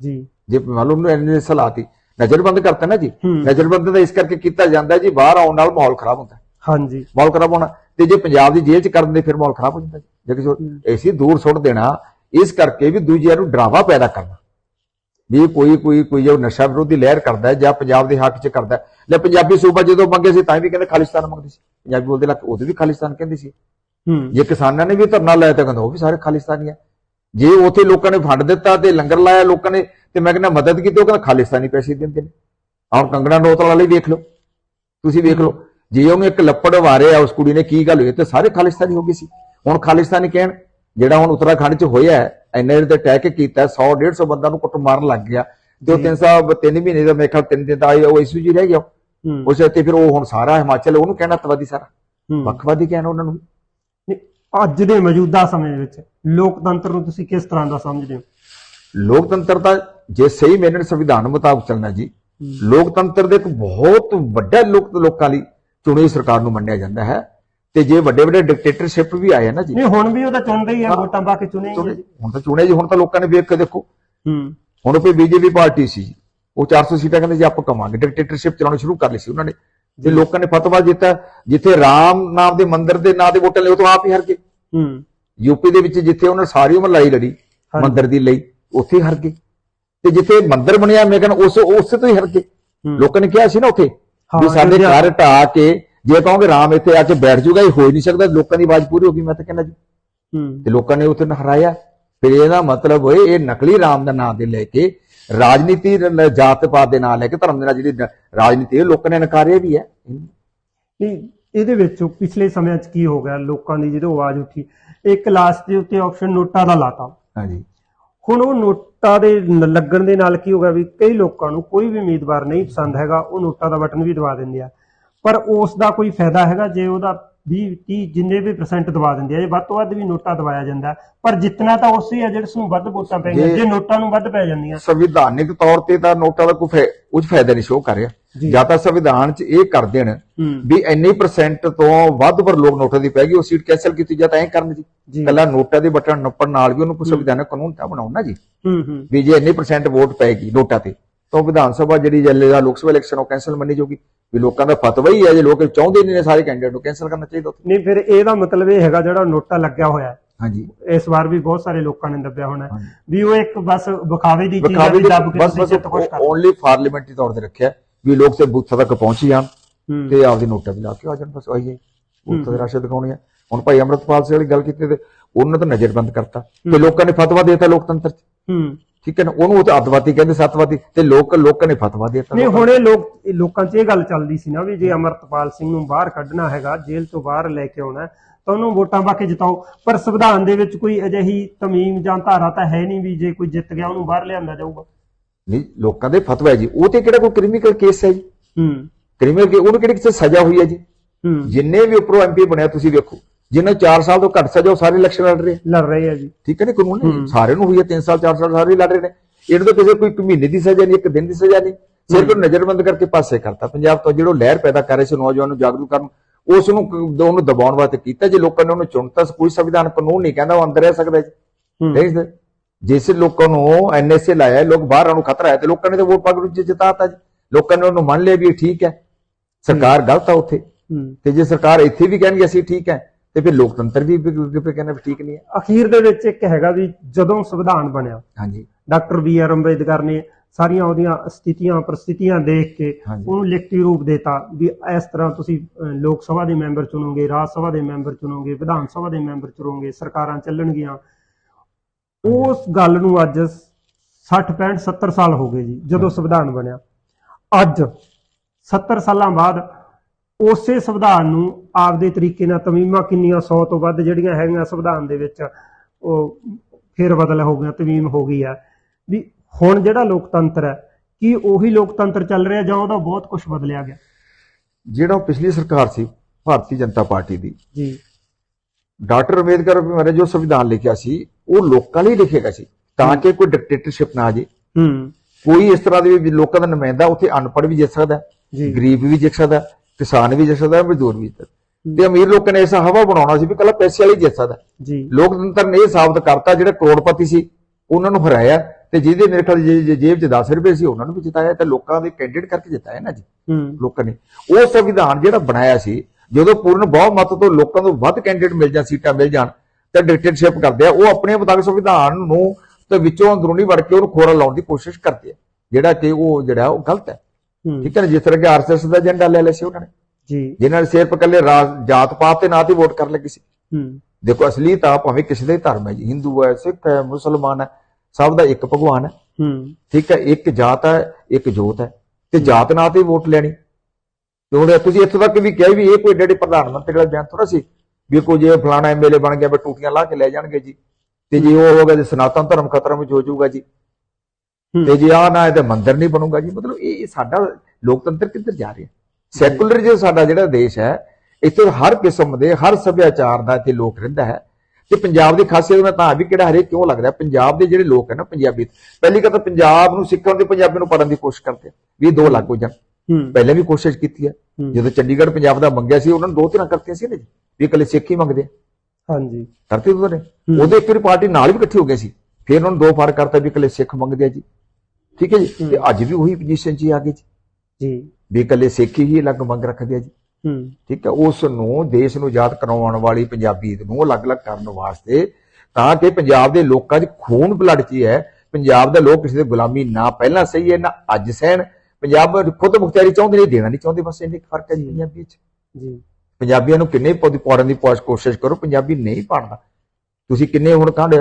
A: ਜੀ।
B: ਜੇ ਮੰਨ ਲਓ ਉਹਨੂੰ ਐਨਏ ਸੇ ਲਾਤੀ ਨਜ਼ਰਬੰਦ ਕਰਤਾ ਨਾ ਜੀ। ਨਜ਼ਰਬੰਦ ਤਾਂ ਇਸ ਕਰਕੇ ਕੀਤਾ ਜਾਂਦਾ ਜੀ ਬਾਹਰ ਆਉਣ ਨਾਲ ਮਾਹੌਲ ਖਰਾਬ ਹੁੰਦਾ।
A: ਹਾਂਜੀ।
B: ਮਾਹੌਲ ਖਰਾਬ ਹੋਣਾ ਤੇ ਜੇ ਪੰਜਾਬ ਦੀ ਜੇਲ੍ਹ 'ਚ ਕਰ ਦਿੰਦੇ ਫਿਰ ਮਾਹੌਲ ਖਰਾਬ ਹੋ ਜਾਂਦਾ ਜੀ। ਕਿਸੇ ਐਸੀ ਦੂਰ ਸੁੱਟ ਦੇਣਾ ਇਸ ਕਰਕੇ ਵੀ ਦੂਜਿਆਂ ਨੂੰ ਡਰਾਵਾ ਪੈਦਾ ਕਰਨਾ। ਵੀ ਕੋਈ ਕੋਈ ਕੋਈ ਜੋ ਨਸ਼ਾ ਵਿਰੋਧੀ ਲਹਿਰ ਕਰਦਾ ਹੈ ਜਾਂ ਪੰਜਾਬ ਦੇ ਹੱਕ 'ਚ ਕਰਦਾ ਲੈ ਪੰਜਾਬੀ ਸੂਬਾ ਜਦੋਂ ਮੰਗੇ ਸੀ ਤਾਂ ਵੀ ਕਹਿੰਦੇ ਖਾਲਿਸਤਾਨ ਮੰਗਦੇ ਸੀ। ਪੰਜਾਬੀ ਬੋਲਦੇ ਲੱਗ ਉਹਦੇ ਵੀ ਖਾਲਿਸਤਾਨ ਕਹਿੰਦੇ ਸੀ।
A: ਹੂੰ।
B: ਜੇ ਕਿਸਾਨਾਂ ਨੇ ਵੀ ਧਰਨਾ ਲਾਇਆ ਤਾਂ ਕਹਿੰਦਾ ਉਹ ਵੀ ਸਾਰੇ ਖਾਲਿਸਤਾਨੀ ਆ। ਜੇ ਉਥੇ ਲੋਕਾਂ ਨੇ ਫੰਡ ਦਿੱਤਾ ਤੇ ਲੰਗਰ ਲਾਇਆ ਲੋਕਾਂ ਨੇ ਤੇ ਮੈਂ ਕਹਿੰਦਾ ਮਦਦ ਕੀਤੀ ਉਹ ਕਹਿੰਦਾ ਖਾਲਿਸਤਾਨੀ ਪੈਸੇ ਦਿੰਦੇ ਨੇ। ਹੁਣ ਕੰਗਣਾ ਨੋਤ ਵਾਲੇ ਵੇਖ ਲਓ। ਤੁਸੀਂ ਵੇਖ ਲਓ ਜੇ ਉਹਨੂੰ ਇੱਕ ਲੱਪੜ ਵਾਰਿਆ ਉਸ ਕੁੜੀ ਨੇ ਕੀ ਗੱਲ ਹੋਈ? ਤੇ ਸਾਰੇ ਖਾਲਿਸਤਾਨੀ ਹੋ ਗਏ ਸੀ। ਹੁਣ ਖਾਲਿਸਤਾਨੀ ਕਹਿਣ ਜਿਹੜਾ ਹੁਣ ਉੱਤਰਾਖੰਡ 'ਚ ਹੋਇਆ ਹੈ ਐਨਆਰ ਤੇ ਅਟੈਕ ਕੀਤਾ 100 150 ਬੰਦਾ ਨੂੰ ਕੁੱਟ ਮਾਰਨ ਲੱਗ ਗਿਆ। ਤੇ
A: ਜੀ।
B: ਤਿੰਨ ਸਾਹਿਬ ਤਿੰਨ ਮਹੀਨੇ ਦਾ ਮੇਰੇ ਖਿਆਲ ਤਿੰਨ ਦਿਨ ਦਾ ਆਇਆ ਉਹ ਇਸ਼ੂ ਜੀ ਰਹਿ ਗਿਆ ਉਸ ਤੇ ਫਿਰ ਉਹ ਹੁਣ ਸਾਰਾ ਹਿਮਾਚਲ ਉਹਨੂੰ ਕਹਿਣਾ ਤਵਾਦੀ ਸਾਰਾ। ਵੱਖਵਾਦੀ ਕਹਿਣਾ ਉਹਨਾਂ ਨੂੰ
A: ਅੱਜ ਦੇ ਮੌਜੂਦਾ ਸਮੇਂ ਵਿੱਚ ਲੋਕਤੰਤਰ ਨੂੰ ਤੁਸੀਂ ਕਿਸ ਤਰ੍ਹਾਂ ਦਾ ਸਮਝਦੇ ਹੋ?
B: ਲੋਕਤੰਤਰ ਦਾ ਜੇ ਸਹੀ ਮੈਨਰ ਸੰਵਿਧਾਨ ਮੁਤਾਬਕ ਚੱਲਣਾ ਜੀ ਲੋਕਤੰਤਰ ਦੇ ਇੱਕ ਬਹੁਤ ਵੱਡਾ ਲੋਕ ਲੋਕਾਂ ਲਈ ਚੁਣੀ ਸਰਕਾਰ ਨੂੰ ਮੰਨਿਆ ਜਾਂਦਾ ਹੈ। ਤੇ ਜੇ ਵੱਡੇ ਵੱਡੇ ਡਿਕਟੇਟਰਸ਼ਿਪ ਵੀ ਆਏ ਨਾ ਜੀ।
A: ਨਹੀਂ ਹੁਣ ਵੀ ਉਹ ਤਾਂ ਚੁਣਦੇ ਹੀ ਆ। ਵੋਟਾਂ ਪਾ ਕੇ ਚੁਣੇ ਜੀ।
B: ਹੁਣ ਤਾਂ ਚੁਣੇ ਜੀ ਹੁਣ ਤਾਂ ਲੋਕਾਂ ਨੇ ਵੇਖ ਕੇ ਦੇਖੋ।
A: ਹੂੰ।
B: ਹੁਣ ਕੋਈ ਬੀਜੇਪੀ ਪਾਰਟੀ ਸੀ ਜੀ ਉਹ 400 ਸੀਟਾਂ ਕਹਿੰਦੇ ਜੀ ਆਪਾਂ ਕਮਾਂਗੇ। ਡਿਕਟੇਟਰਸ਼ਿਪ ਚਲਾਉਣੀ ਸ਼ੁਰੂ ਕਰ ਲਈ ਸੀ ਉਹਨਾਂ ਨੇ। ਤੇ ਲੋਕਾਂ ਨੇ ਫਤਵਾ ਦਿੱਤਾ ਜਿੱਥੇ ਰਾਮ ਨਾਮ ਦੇ ਮੰਦਿਰ ਦੇ ਨਾਂ ਦੇ ਵੋਟਾਂ ਲਈ ਉਹ ਤਾਂ ਆਪ ਹੀ ਹਾਰ ਗਏ।
A: ਹੂੰ।
B: ਯੂਪੀ ਦੇ ਵਿੱਚ ਜਿੱਥੇ ਉਹਨਾਂ ਸਾਰੀ ਉਮਰ ਲੜਾਈ ਲੜੀ। ਮੰਦਿਰ ਦੀ ਲਈ ਉੱਥੇ ਹਾਰ ਗਏ। ਤੇ ਜਿੱਥੇ ਮੰਦਿਰ ਬਣਿਆ ਮੈਂ ਕਹਿੰਦਾ ਉਸ ਉਸੇ ਤੋਂ ਹੀ ਹਾਰ ਗਏ
A: ਹੂੰ।
B: ਲੋਕਾਂ ਨੇ ਕਿਹਾ ਸੀ ਨਾ ਉੱਥੇ ਵੀ ਸਾਡੇ। ਘਰ ਢਾ ਕੇ ਜੇ ਕਹੋਗੇ ਰਾਮ ਇੱਥੇ ਆ ਕੇ ਬੈਠ ਜਾਊਗਾ ਇਹ ਹੋ ਨਹੀਂ ਸਕਦਾ ਲੋਕਾਂ ਦੀ ਆਵਾਜ਼ ਪੂਰੀ ਹੋ ਗਈ ਮੈਂ ਤਾਂ ਕਹਿੰਦਾ ਜੀ। ਤੇ ਲੋਕਾਂ ਨੇ ਉੱਥੇ ਹਰਾਇਆ ਫਿਰ ਇਹਦਾ ਮਤਲਬ ਹੋਏ ਇਹ ਨਕਲੀ ਰਾਮ ਦਾ ਨਾਮ ਦੇ ਲੈ ਕੇ ਰਾਜਨੀਤੀ ਜਾਤ ਪਾਤ ਦੇ ਨਾਂ ਲੈ ਕੇ ਧਰਮ ਦੇ ਨਾਲ ਜਿਹੜੀ ਰਾਜਨੀਤੀ ਲੋਕਾਂ ਨੇ ਨਕਾਰਿਆ ਵੀ ਹੈ।
A: ਨਹੀਂ ਇਹਦੇ ਵਿੱਚ ਪਿਛਲੇ ਸਮਿਆਂ 'ਚ ਕੀ ਹੋ ਗਿਆ? ਲੋਕਾਂ ਦੀ ਜਦੋਂ ਆਵਾਜ਼ ਉੱਠੀ ਇੱਕ ਲਾਸਟ ਦੇ ਉੱਤੇ ਆਪਸ਼ਨ ਨੋਟਾਂ ਦਾ ਲਾਤਾ।
B: ਹਾਂਜੀ।
A: ਹੁਣ ਉਹ ਨੋਟਾਂ ਦੇ ਲੱਗਣ ਦੇ ਨਾਲ ਕੀ ਹੋ ਗਿਆ ਵੀ ਕਈ ਲੋਕਾਂ ਨੂੰ ਕੋਈ ਵੀ ਉਮੀਦਵਾਰ ਨਹੀਂ ਪਸੰਦ ਹੈਗਾ, ਉਹ ਨੋਟਾਂ ਦਾ ਬਟਨ ਵੀ ਦਬਾ ਦਿੰਦੇ ਆ। ਪਰ ਉਸ ਦਾ ਕੋਈ ਫਾਇਦਾ ਹੈਗਾ ਜੇ ਉਹਦਾ 20 30 ਜਿੰਨੇ ਵੀ ਪਰਸੈਂਟ ਦਬਾ ਦਿੰਦੇ ਆ ਜੇ ਵੱਧ ਤੋਂ ਵੱਧ ਵੀ ਨੋਟਾ ਦਬਾਇਆ ਜਾਂਦਾ। ਪਰ ਜਿੱਤਣਾ ਤਾਂ ਉਸੇ ਆ ਜਿਹੜੇ ਨੂੰ ਵੱਧ ਵੋਟਾਂ ਪੈਣਗੀਆਂ
B: ਜੇ-
A: ਨੋਟਾਂ ਨੂੰ ਵੱਧ ਪੈ ਜਾਂਦੀਆਂ।
B: ਸੰਵਿਧਾਨਿਕ ਤੌਰ ਤੇ ਤਾਂ ਨੋਟਾਂ ਦਾ ਕੋਈ ਕੁਝ ਫਾਇਦਾ ਨਹੀਂ ਸ਼ੋ ਕਰ ਰਿਹਾ।
A: ਜੀ।
B: ਤਾਂ ਸੰਵਿਧਾਨ 'ਚ ਇਹ ਕਰ ਦੇਣ ਵੀ ਇੰਨੇ ਪਰਸੈਂਟ ਤੋਂ ਵੱਧ ਪਰ ਲੋਕ ਨੋਟਾਂ ਦੀ ਪੈ ਗਈ ਉਹ ਸੀਟ ਕੈਨਸਲ ਕੀਤੀ ਜਾਂ ਤਾਂ ਐਂ ਕਰਨ ਜੀ। ਕੱਲਾ ਨੋਟਾਂ ਦੇ ਬਟਨ ਨੱਪਣ ਨਾਲ ਵੀ ਉਹਨੂੰ ਕੋਈ ਸੰਵਿਧਾਨਕ ਕਾਨੂੰਨ ਤਾਂ ਬਣਾਉਣਾ ਜੀ। ਵੀ ਜੇ ਇੰਨੇ ਪਰਸੈਂਟ ਵੋਟ ਪੈਗੀ ਨੋਟਾਂ ਤੇ ਤਾਂ ਵਿਧਾਨ ਸਭਾ ਜਿਹੜੀ ਜੱਲੇਦਾ ਲੋਕ ਸਭਾ ਇਲੈਕਸ਼ਨ ਉਹ ਕੈਨਸਲ ਮੰਨੀ ਜਾਊਗੀ। ਵੀ ਲੋਕਾਂ ਦਾ ਫਤਵਾ ਹੀ ਹੈ ਜੇ ਲੋਕ ਚਾਹੁੰਦੇ ਨਹੀਂ ਨੇ ਸਾਰੇ ਕੈਂਡੀਡੇਟ ਨੂੰ ਕੈਨਸਲ ਕਰਨਾ ਚਾਹੀਦਾ ਉੱਥੇ।
A: ਨਹੀਂ ਫਿਰ ਇਹਦਾ ਮਤਲਬ ਇਹ ਹੈਗਾ ਜਿਹੜਾ ਨੋਟਾ ਲੱਗਿਆ ਹੋਇਆ ਹੈ,
B: ਹਾਂਜੀ।
A: ਇਸ ਵਾਰ ਵੀ ਬਹੁਤ ਸਾਰੇ ਲੋਕਾਂ ਨੇ ਦੱਬਿਆ ਹੋਣਾ। ਵੀ ਉਹ ਇੱਕ ਬਸ ਵਿਖਾਵੇ ਦੀ ਚੀਜ਼ ਹੈ ਵੀ ਦੱਬ ਕੇ
B: ਬਸ
A: ਤੁਸੀਂ
B: ਬਸ
A: ਜਿੱਤ ਖੁਸ਼ ਕਰ
B: ਓਨਲੀ ਪਾਰਲੀਮੈਂਟਰੀ ਤੌਰ ਤੇ ਰੱਖਿਆ ਵੀ ਲੋਕ ਤੇ ਬੂਥਾਂ ਤੱਕ ਪਹੁੰਚ ਜਾਣ ਤੇ ਆਪਦੀ ਨੋਟਾਂ ਵੀ ਲਾ ਕੇ ਆ ਜਾਣ ਬਸ ਆਈ ਹੈ। ਬੂਥਾਂ ਦੇ ਰਾਸ਼ੇ ਦਿਖਾਉਣੀ ਹੈ। ਹੁਣ ਭਾਈ ਅਮਰਤਪਾਲ ਸਿੰਘ ਵਾਲੀ ਗੱਲ ਕੀਤੀ ਤੇ ਉਹਨਾਂ ਤਾਂ ਨਜ਼ਰਬੰਦ ਕਰਤਾ। ਤੇ ਲੋਕਾਂ ਨੇ ਫਤਵਾ ਦੇਤਾ ਲੋਕਤੰਤਰ 'ਚ।
A: ਹੂੰ।
B: ਠੀਕ ਹੈ ਨਾ? ਉਹਨੂੰ ਉਹ ਤਾਂ ਅੱਤਵਾਦੀ ਕਹਿੰਦੇ ਸੱਤਵਾਦੀ ਤੇ ਲੋਕ ਲੋਕਾਂ ਨੇ ਫਤਵਾ ਦੇਤਾ।
A: ਨਹੀਂ ਹੁਣ ਇਹ ਲੋਕ ਇਹ ਲੋਕਾਂ 'ਚ ਇਹ ਗੱਲ ਚੱਲਦੀ ਸੀ ਨਾ ਵੀ ਜੇ ਅਮਰਤਪਾਲ ਸਿੰਘ ਨੂੰ ਬਾਹਰ ਕੱਢਣਾ ਹੈਗਾ ਜੇਲ੍ਹ ਤੋਂ ਬਾਹਰ ਲੈ ਕੇ ਆਉਣਾ ਤਾਂ ਉਹਨੂੰ ਵੋਟਾਂ ਪਾ ਕੇ ਜਿਤਾਓ। ਪਰ ਸੰਵਿਧਾਨ ਦੇ ਵਿੱਚ ਕੋਈ ਅਜਿਹੀ ਤਮੀਮ ਜਾਂ ਧਾਰਾ ਤਾਂ ਹੈ ਨਹੀਂ ਵੀ ਜੇ ਕੋਈ ਜਿੱਤ ਗਿਆ ਉਹਨੂੰ ਬਾਹਰ ਲਿਆਂਦਾ ਜਾਊਗਾ।
B: ਨਹੀਂ ਲੋਕਾਂ ਦੇ ਫਤਵਾ ਹੈ ਜੀ। ਉਹ ਤੇ ਕਿਹੜਾ ਕੋਈ ਕ੍ਰਿਮੀਨਲ ਕੇਸ ਹੈ ਜੀ?
A: ਹੂੰ।
B: ਕ੍ਰਿਮੀਨਲ ਕੇ ਉਹਨੂੰ ਕਿਹੜੀ ਕਿਸੇ ਸਜ਼ਾ ਹੋਈ ਹੈ ਜੀ?
A: ਹੂੰ।
B: ਜਿੰਨੇ ਵੀ ਉੱਪਰੋਂ ਐਮਪੀ ਬਣਿਆ ਤੁਸੀਂ ਵੇਖੋ। ਜਿਨ੍ਹਾਂ 4 ਸਾਲ ਤੋਂ ਘੱਟ ਸਜ਼ਾ ਉਹ ਸਾਰੇ ਇਲੈਕਸ਼ਨ ਲੜ ਰਹੇ ਆ।
A: ਲੜ ਰਹੇ ਆ ਜੀ।
B: ਠੀਕ ਹੈ ਨਾ ਕਾਨੂੰਨ? ਸਾਰੇ ਨੂੰ ਹੋਈ ਹੈ 3 ਸਾਲ 4 ਸਾਲ ਸਾਰੇ ਹੀ ਲੜ ਰਹੇ ਨੇ। ਇਹਨਾਂ ਤੋਂ ਕਿਸੇ ਕੋਈ ਇੱਕ ਮਹੀਨੇ ਦੀ ਸਜ਼ਾ ਨਹੀਂ ਇੱਕ ਦਿਨ ਦੀ ਸਜ਼ਾ ਨਹੀਂ। ਸਿਰਫ ਨਜ਼ਰਬੰਦ ਕਰਕੇ ਪਾਸੇ ਕਰਤਾ। ਪੰਜਾਬ ਤੋਂ ਜਿਹੜੋ ਲਹਿਰ ਪੈਦਾ ਕਰ ਰਹੇ ਸੀ ਨੌਜਵਾਨ ਨੂੰ ਜਾਗਰੂਕ ਕਰਨ ਉਸ ਨੂੰ ਕ- ਉਹਨੂੰ ਦਬਾਉਣ ਵਾਸਤੇ ਕੀਤਾ ਜੇ। ਲੋਕਾਂ ਨੇ ਉਹਨੂੰ ਚੁਣਤਾ। ਕੋਈ ਸੰਵਿਧਾਨ ਕਾਨੂੰਨ ਨਹੀਂ ਕਹਿੰਦਾ ਉਹ ਅੰਦਰ ਰਹਿ ਸਕਦਾ ਜੀ।
A: ਹੂੰ।
B: ਜਿਸ ਲੋਕਾਂ ਨੂੰ ਐਨਐਸਏ ਲਾਇਆ ਹੈ, ਲੋਕ ਬਾਹਰ ਆਉਣ ਨੂੰ ਖਤਰਾ ਹੈ ਤੇ ਲੋਕਾਂ ਨੇ ਤਾਂ ਵੋਟ ਪਾ ਕੇ ਉਹਨੂੰ ਜਿਤਾਤਾ ਜੀ। ਲੋਕਾਂ ਨੇ ਉਹਨੂੰ ਮੰਨ ਲਿਆ ਵੀ ਇਹ ਠੀਕ ਹੈ। ਸਰਕਾਰ ਗਲਤ ਆ ਉੱਥੇ।
A: ਹੂੰ।
B: ਤੇ ਜੇ ਸਰਕਾਰ ਇੱਥੇ ਵੀ ਕਹਿਣਗੇ ਅਸੀਂ ਠੀਕ ਹੈ ਤੇ ਫਿਰ ਲੋਕਤੰਤਰ ਵੀ ਵੀ ਕਹਿੰਦੇ ਠੀਕ ਨਹੀਂ ਹੈ।
A: ਅਖੀਰ ਦੇ ਵਿੱਚ ਇੱਕ ਹੈਗਾ ਵੀ ਜਦੋਂ ਸੰਵਿਧਾਨ ਬਣਿਆ
B: ਹਾਂਜੀ।
A: ਡਾਕਟਰ ਬੀ ਆਰ ਅੰਬੇਦਕਰ ਨੇ ਸਾਰੀਆਂ ਉਹਦੀਆਂ ਸਥਿਤੀਆਂ ਪ੍ਰਸਥਿਤੀਆਂ ਦੇਖ ਕੇ। ਉਹਨੂੰ ਲਿਖਤੀ ਰੂਪ ਦਿੱਤਾ ਵੀ ਇਸ ਤਰ੍ਹਾਂ ਤੁਸੀਂ ਲੋਕ ਸਭਾ ਦੇ ਮੈਂਬਰ ਚੁਣੋਗੇ ਰਾਜ ਸਭਾ ਦੇ ਮੈਂਬਰ ਚੁਣੋਗੇ ਵਿਧਾਨ ਸਭਾ ਦੇ ਮੈਂਬਰ ਚੁਣੋਗੇ ਸਰਕਾਰਾਂ ਚੱਲਣਗੀਆਂ। ਉਸ ਗੱਲ ਨੂੰ ਅੱਜ 60 65 70 ਸਾਲ ਹੋ ਗਏ ਜੀ ਜਦੋਂ ਸੰਵਿਧਾਨ ਬਣਿਆ। ਅੱਜ 70 ਸਾਲਾਂ ਬਾਅਦ ਉਸੇ ਸੰਵਿਧਾਨ ਨੂੰ ਆਪਦੇ ਤਰੀਕੇ ਨਾਲ ਤਮੀਮਾਂ ਕਿੰਨੀਆਂ 100 ਤੋਂ ਵੱਧ ਜਿਹੜੀਆਂ ਹੈਗੀਆਂ ਸੰਵਿਧਾਨ ਦੇ ਵਿੱਚ ਉਹ ਫੇਰ ਬਦਲ ਹੋ ਗਿਆ ਤਮੀਮ ਹੋ ਗਈ ਹੈ। ਵੀ ਹੁਣ ਜਿਹੜਾ ਲੋਕਤੰਤਰ ਹੈ ਕੀ ਉਹੀ ਲੋਕਤੰਤਰ ਚੱਲ ਰਿਹਾ ਜਾਂ ਉਹਦਾ ਬਹੁਤ ਕੁਝ ਬਦਲਿਆ ਗਿਆ?
B: ਜਿਹੜਾ ਪਿਛਲੀ ਸਰਕਾਰ ਸੀ ਭਾਰਤੀ ਜਨਤਾ ਪਾਰਟੀ ਦੀ।
A: ਜੀ।
B: ਡਾਕਟਰ ਅੰਬੇਦਕਰ ਬਾਰੇ ਜੋ ਸੰਵਿਧਾਨ ਲਿਖਿਆ ਸੀ ਉਹ ਲੋਕਾਂ ਲਈ ਲਿਖੇਗਾ ਸੀ ਤਾਂ ਕਿ ਕੋਈ ਡਿਕਟੇਟਰਸ਼ਿਪ ਨਾ ਆ ਜੇ।
A: ਹੂੰ।
B: ਕੋਈ ਇਸ ਤਰ੍ਹਾਂ ਦੇ ਲੋਕਾਂ ਦਾ ਨੁਮਾਇੰਦਾ ਉੱਥੇ ਅਨਪੜ੍ਹ ਵੀ ਜਿੱਤ ਸਕਦਾ ਗਰੀਬ ਵੀ ਜਿੱਤ ਸਕਦਾ ਕਿਸਾਨ ਵੀ ਜਿੱਤ ਸਕਦਾ ਮਜ਼ਦੂਰ ਵੀ ਜਿੱਤ ਸਕਦਾ। ਤੇ ਅਮੀਰ ਲੋਕਾਂ ਨੇ ਐਸਾ ਹਵਾ ਬਣਾਉਣਾ ਸੀ ਵੀ ਕੱਲਾ ਪੈਸੇ ਵਾਲੀ ਜਿੱਤ ਸਕਦਾ।
A: ਜੀ।
B: ਲੋਕਤੰਤਰ ਨੇ ਇਹ ਸਾਬਤ ਕਰਤਾ ਜਿਹੜੇ ਕਰੋੜਪਤੀ ਸੀ ਉਹਨਾਂ ਨੂੰ ਹਰਾਇਆ। ਤੇ ਜਿਹਦੇ ਮੇਰੇ ਖਿਆਲ ਜੇ- ਜੇ ਜੇਬ 'ਚ 10 ਰੁਪਏ ਸੀ ਉਹਨਾਂ ਨੂੰ ਵੀ ਜਿਤਾਇਆ। ਤੇ ਲੋਕਾਂ ਦੇ ਕੈਂਡੀਡੇਟ ਕਰਕੇ ਜਿਤਾਇਆ ਨਾ ਜੀ। ਲੋਕਾਂ ਨੇ। ਉਹ ਸੰਵਿਧਾਨ ਜਿਹੜਾ ਬਣਾਇਆ ਸੀ ਜਦੋਂ ਪੂਰਨ ਬਹੁਮਤ ਤੋਂ ਲੋਕਾਂ ਤੋਂ ਵੱਧ ਕੈਂਡੀਡੇਟ ਮਿਲ ਜਾਣ ਸੀਟਾਂ ਮਿਲ ਜਾਣ ਤਾਂ ਡਿਕਟੇਟਰਸ਼ਿਪ ਕਰਦੇ ਆ ਉਹ ਆਪਣੇ ਮੁਤਾਬਕ ਸੰਵਿਧਾਨ ਨੂੰ ਤੇ ਵਿੱਚੋਂ ਅੰਦਰੂਨੀ ਵੜ ਕੇ ਉਹਨੂੰ ਖੋਰਾ ਲਾਉਣ ਦੀ ਕੋਸ਼ਿਸ਼ ਕਰਦੇ ਆ। ਜਿਹੜਾ ਕਿ ਉਹ ਜਿਹੜਾ ਉਹ ਗਲਤ ਹੂੰ। ਠੀਕ ਹੈ ਨਾ? ਜਿਸ ਤਰ੍ਹਾਂ ਕਿ ਆਰਐਸਐਸ ਦਾ ਏਜੰਡਾ ਲੈ ਲਿਆ ਸੀ ਉਹਨਾਂ ਨੇ।
A: ਜੀ।
B: ਜਿਨ੍ਹਾਂ ਨੇ ਸਿਰਫ ਇਕੱਲੇ ਜਾਤ ਪਾਤ ਤੇ ਨਾਂ ਤੇ ਵੋਟ ਕਰਨ ਲੱਗੀ ਸੀ।
A: ਹੂੰ।
B: ਦੇਖੋ ਅਸਲੀ ਤਾਂ ਭਾਵੇਂ ਕਿਸੇ ਦਾ ਹੀ ਧਰਮ ਹੈ ਜੀ। ਹਿੰਦੂ ਹੈ ਸਿੱਖ ਹੈ ਮੁਸਲਮਾਨ ਹੈ ਸਭ ਦਾ ਇੱਕ ਭਗਵਾਨ ਹੈ।
A: ਹੂੰ।
B: ਠੀਕ ਹੈ ਇੱਕ ਜਾਤ ਹੈ ਇੱਕ ਜੋਤ ਹੈ। ਤੇ ਜਾਤ ਨਾਂ ਤੇ ਵੋਟ ਲੈਣੀ। ਤੇ ਹੁਣ ਤੁਸੀਂ ਇੱਥੋਂ ਤੱਕ ਵੀ ਕਿਹਾ ਵੀ ਇਹ ਕੋਈ ਡੇਡੇ ਪ੍ਰਧਾਨ ਮੰਤਰੀ ਦਾ ਬਿਆਨ ਥੋੜਾ ਸੀ ਵੀ ਕੋਈ ਜੇ ਫਲਾਣਾ ਐਮਐਲਏ ਬਣ ਗਿਆ ਬਈ ਟੂਟੀਆਂ ਲਾ ਕੇ ਲੈ ਜਾਣਗੇ ਜੀ। ਤੇ ਜੇ ਉਹ ਹੋਗਾ ਤੇ ਸਨਾਤਨ ਧਰਮ ਖਤਰਾ ਵਿੱਚ ਹੋ ਜਾਊਗਾ ਜੀ। ਤੇ ਜੇ ਆ ਨਾ ਹੈ ਤੇ ਮੰਦਿਰ ਨਹੀਂ ਬਣੂਗਾ ਜੀ। ਮਤਲਬ ਇਹ ਸਾਡਾ ਲੋਕਤੰਤਰ ਕਿੱਧਰ ਜਾ ਰਿਹਾ? ਸੈਕੂਲਰ ਜੋ ਸਾਡਾ ਜਿਹੜਾ ਦੇਸ਼ ਹੈ ਇੱਥੇ ਹਰ ਕਿਸਮ ਦੇ ਹਰ ਸੱਭਿਆਚਾਰ ਦਾ ਇੱਥੇ ਲੋਕ ਰਹਿੰਦਾ ਹੈ। ਤੇ ਪੰਜਾਬ ਦੀ ਖਾਸੀਅਤ ਮੈਂ ਤਾਂ ਵੀ ਕਿਹੜਾ ਹਰੇ ਕਿਉਂ ਲੱਗਦਾ? ਪੰਜਾਬ ਦੇ ਜਿਹੜੇ ਲੋਕ ਹੈ ਨਾ ਪੰਜਾਬੀ ਪਹਿਲੀ ਗੱਲ ਤਾਂ ਪੰਜਾਬ ਨੂੰ ਸਿੱਖਣ ਤੇ ਪੰਜਾਬੀ ਨੂੰ ਪੜ੍ਹਨ ਦੀ ਕੋਸ਼ਿਸ਼ ਕਰਦੇ ਵੀ ਦੋ ਲੱਗ ਹੋ ਜਾਣ। ਪਹਿਲਾਂ ਵੀ ਕੋਸ਼ਿਸ਼ ਕੀਤੀ ਹੈ। ਜਦੋਂ ਚੰਡੀਗੜ੍ਹ ਪੰਜਾਬ ਦਾ ਮੰਗਿਆ ਸੀ ਉਹਨਾਂ ਨੂੰ ਦੋ ਤਿੰਨ ਕਰਤੀਆਂ ਸੀ ਨਾ ਜੀ। ਵੀ ਇਕੱਲੇ ਸਿੱਖ ਹੀ ਮੰਗਦੇ
A: ਹਾਂਜੀ।
B: ਕਰਤੇ ਉਹਨਾਂ ਨੇ ਉਹਦੇ ਇੱਕ ਵਾਰੀ ਪਾਰਟੀ ਨਾਲ ਵੀ ਇਕੱਠੀ ਹੋ ਗਈ ਸੀ। ਫਿਰ ਉਹਨਾਂ ਨੂੰ ਦੋ ਫ਼ਰਕ ਕਰਤਾ ਵੀ ਇਕੱਲੇ ਸਿੱਖ ਮੰਗਦੇ ਆ ਜੀ। ਠੀਕ ਹੈ ਜੀ? ਤੇ ਅੱਜ ਵੀ ਉਹੀ ਪੋਜੀਸ਼ਨ 'ਚ ਹੀ ਆ ਗਏ ਜੀ।
A: ਜੀ।
B: ਵੀ ਇਕੱਲੇ ਸਿੱਖ ਹੀ ਅਲੱਗ ਮੰਗ ਰੱਖਦੇ ਆ ਜੀ।
A: ਹੂੰ।
B: ਠੀਕ ਹੈ? ਉਸ ਨੂੰ ਦੇਸ਼ ਨੂੰ ਯਾਦ ਕਰਾਉਣ ਵਾਲੀ ਪੰਜਾਬੀ ਨੂੰ ਅਲੱਗ-ਅਲੱਗ ਕਰਨ ਵਾਸਤੇ ਤਾਂ ਕਿ ਪੰਜਾਬ ਦੇ ਲੋਕਾਂ 'ਚ ਖੂਨ ਬਲੱਡ 'ਚ ਹੀ ਪੰਜਾਬ ਦੇ ਲੋਕ ਕਿਸੇ ਦੀ ਗੁਲਾਮੀ ਨਾ ਪਹਿਲਾਂ ਸਹੀ ਹੈ ਨਾ ਅੱਜ ਸਹਿਣ। ਪੰਜਾਬ ਖੁਦ ਮੁਖਤਿਆਰੀ ਚਾਹੁੰਦੇ ਨੇ ਦੇਣਾ ਨਹੀਂ ਚਾਹੁੰਦੇ ਬਸ ਇੰਨੇ ਫ਼ਰਕ ਹੈ ਜੀ ਪੰਜਾਬੀ 'ਚ।
A: ਜੀ।
B: ਪੰਜਾਬੀਆਂ ਨੂੰ ਕਿੰਨੇ ਪੌਦੀ ਪੌੜਨ ਦੀ ਕੋਸ਼ਿਸ਼ ਕਰੋ ਪੰਜਾਬੀ ਨਹੀਂ ਪੜਦਾ ਤੁਸੀਂ ਕਿੰਨੇ ਹੁਣ ਕੱਢ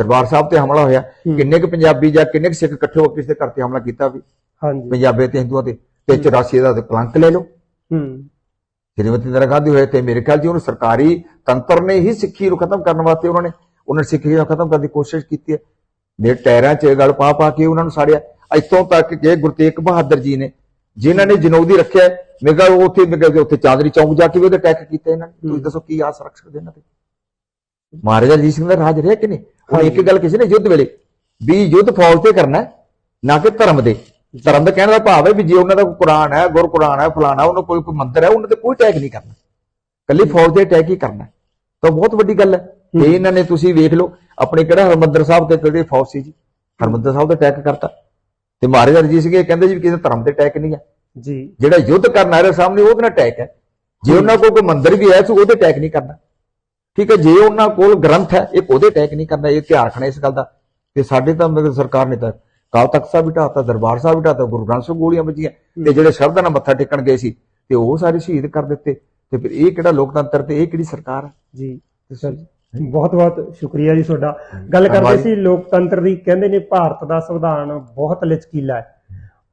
B: ਦਰਬਾਰ ਸਾਹਿਬ ਤੇ ਹਮਲਾ ਹੋਇਆ। ਕਿੰਨੇ ਕੁ ਪੰਜਾਬੀ ਜਾਂ ਕਿੰਨੇ ਕੁ ਸਿੱਖ ਇਕੱਠੇ ਹੋ ਕੇ ਕਿਸੇ ਘਰ ਤੇ ਹਮਲਾ ਕੀਤਾ ਵੀ?
A: ਹਾਂਜੀ।
B: ਪੰਜਾਬੀ ਤੇ ਹਿੰਦੂਆਂ ਤੇ। ਤੇ 84 ਦਾ ਤੇ ਕਲੰਕ ਲੈ ਲਓ।
A: ਹੂੰ।
B: ਸ਼੍ਰੀਮਤੀ ਇੰਦਰਾ ਗਾਂਧੀ ਹੋਏ ਤੇ ਮੇਰੇ ਖਿਆਲ ਜੀ ਉਹਨੂੰ ਸਰਕਾਰੀ ਤੰਤਰ ਨੇ ਹੀ ਸਿੱਖੀ ਨੂੰ ਖਤਮ ਕਰਨ ਵਾਸਤੇ ਉਹਨਾਂ ਨੇ ਉਹਨਾਂ ਨੇ ਸਿੱਖੀ ਨੂੰ ਖਤਮ ਕਰਨ ਦੀ ਕੋਸ਼ਿਸ਼ ਕੀਤੀ ਹੈ। ਦੇ ਟਾਇਰਾਂ 'ਚ ਗਲ ਪਾ ਪਾ ਕੇ ਉਹਨਾਂ ਨੂੰ ਸਾੜਿਆ। ਇੱਥੋਂ ਤੱਕ ਕਿ ਗੁਰੂ ਤੇਗ ਬਹਾਦਰ ਜੀ ਨੇ ਜਿਨ੍ਹਾਂ ਨੇ ਜਨੌਦੀ ਰੱਖਿਆ ਮੇਗਾ ਉੱਥੇ ਮੇਗਾ ਉੱਥੇ ਚਾਂਦਨੀ ਚੌਂਕ ਜਾ ਕੇ ਵੀ ਉਹਦੇ ਅਟੈਕ ਕੀਤੇ ਇਹਨਾਂ ਨੇ। ਤੁਸੀਂ। ਦੱਸੋ ਕੀ ਆਸ ਰੱਖ ਸਕਦੇ ਇਹਨਾਂ ਤੇ? ਮਹਾਰਾਜਾ ਰਣਜੀਤ ਸਿੰਘ ਦਾ ਰਾਜ ਰਿਹਾ ਕਿ ਨਹੀਂ? ਹੁਣ ਇੱਕ। ਗੱਲ ਕਿਸੇ ਨੇ ਯੁੱਧ ਵੇਲੇ ਵੀ ਯੁੱਧ ਫੌਜ ਤੇ ਕਰਨਾ ਨਾ ਕਿ ਧਰਮ ਦੇ। ਧਰਮ ਦਾ ਕਹਿਣ ਦਾ ਭਾਵ ਹੈ ਵੀ ਜੇ ਉਹਨਾਂ ਦਾ ਕੋਈ ਕੁਰਾਨ ਹੈ ਗੁਰ ਕੁਰਾਨ ਹੈ ਫਲਾਣਾ ਉਹਨਾਂ ਕੋਲ ਕੋਈ ਮੰਦਰ ਹੈ ਉਹਨਾਂ ਤੇ ਕੋਈ ਅਟੈਕ ਨਹੀਂ ਕਰਨਾ। ਕੱਲੀ ਫੌਜ ਤੇ ਅਟੈਕ ਹੀ ਕਰਨਾ। ਤਾਂ ਬਹੁਤ ਵੱਡੀ ਗੱਲ ਹੈ। ਤੇ ਇਹਨਾਂ ਨੇ ਤੁਸੀਂ ਵੇਖ ਲਓ ਆਪਣੇ ਕਿਹੜਾ ਹਰਮੰਦਰ ਸਾਹਿਬ ਤੇ ਕਿਹੜੀ ਫੌਜ ਸੀ ਜੀ। ਹਰਮੰਦਰ ਸਾਹਿਬ ਤੇ ਅਟੈਕ ਕਰਤਾ। ਤੇ ਮਹਾਰਾਜਾ ਰਣਜੀਤ ਸਿੰਘ ਇਹ ਕਹਿੰਦੇ ਜੀ ਕਿਸੇ ਧਰਮ ਤੇ ਅਟੈਕ ਨਹੀਂ ਹੈ।
A: ਜੀ।
B: ਜਿਹੜਾ ਯੁੱਧ ਕਰਨ ਆ ਰਿਹਾ ਸਾਹਮਣੇ ਉਹਦੇ ਨਾਲ ਅਟੈਕ ਹੈ। ਜੇ ਉਹਨਾਂ ਕੋਲ ਕੋਈ ਮੰਦਰ ਵੀ ਹੈ ਤਾਂ ਉਹਦੇ ਅਟੈਕ ਨਹੀਂ ਕਰਨਾ। ਠੀਕ ਹੈ ਜੇ ਉਹਨਾਂ ਕੋਲ ਗ੍ਰੰਥ ਹੈ ਇਹ ਉਹਦੇ ਅਟੈਕ ਨਹੀਂ ਕਰਨਾ ਇਹ ਧਿਆਨ ਰੱਖਣਾ ਇਸ ਗੱਲ ਦਾ। ਤੇ ਸਾਡੇ ਤਾਂ ਸਰਕਾਰ ਨੇ ਤਾਂ ਕਾਲ ਤਖਤ ਸਾਹਿਬ ਢਾਤਾ ਦਰਬਾਰ ਸਾਹਿਬ ਢਾਤਾ ਗੁਰੂ ਗ੍ਰੰਥ ਸਾਹਿਬ ਗੋਲੀਆਂ ਵੱਜੀਆਂ ਤੇ ਜਿਹੜੇ ਸ਼ਰਧਾ ਨਾਲ ਮੱਥਾ ਟੇਕਣ ਗਏ ਸੀ ਤੇ ਉਹ ਸਾਰੇ ਸ਼ਹੀਦ ਕਰ ਦਿੱਤੇ। ਤੇ ਫਿਰ ਇਹ ਕਿਹੜਾ ਲੋਕਤੰਤਰ ਤੇ ਇਹ ਕਿਹੜੀ ਸਰਕਾਰ ਹੈ?
A: ਜੀ ਸਰ ਬਹੁਤ ਬਹੁਤ ਸ਼ੁਕਰੀਆ ਜੀ ਤੁਹਾਡਾ। ਗੱਲ ਕਰਦੇ ਸੀ ਲੋਕਤੰਤਰ ਦੀ ਕਹਿੰਦੇ ਨੇ ਭਾਰਤ ਦਾ ਸੰਵਿਧਾਨ ਬਹੁਤ ਲਚਕੀਲਾ ਹੈ।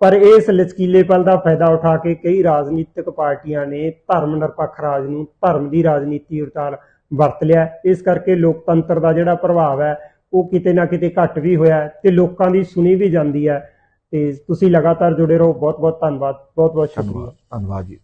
A: ਪਰ ਇਸ ਲਚਕੀਲੇਪਨ ਦਾ ਫਾਇਦਾ ਉਠਾ ਕੇ ਕਈ ਰਾਜਨੀਤਿਕ ਪਾਰਟੀਆਂ ਨੇ ਧਰਮ ਨਿਰਪੱਖ ਰਾਜ ਨੂੰ ਧਰਮ ਦੀ ਰਾਜਨੀਤੀ ਉਤਾਰ ਵਰਤ ਲਿਆ ਇਸ ਕਰਕੇ ਲੋਕਤੰਤਰ ਦਾ ਜਿਹੜਾ ਪ੍ਰਭਾਵ ਹੈ, ਉਹ ਕਿਤੇ ਨਾ ਕਿਤੇ ਘਟ ਵੀ ਹੋਇਆ ਹੈ ਤੇ ਲੋਕਾਂ ਦੀ ਸੁਣੀ ਵੀ ਜਾਂਦੀ ਹੈ। ਤੇ ਤੁਸੀਂ ਲਗਾਤਾਰ ਜੁੜੇ ਰਹੋ। ਬਹੁਤ ਬਹੁਤ ਧੰਨਵਾਦ। ਬਹੁਤ ਬਹੁਤ ਸ਼ੁਕਰੀਆ
B: ਧੰਨਵਾਦ ਜੀ।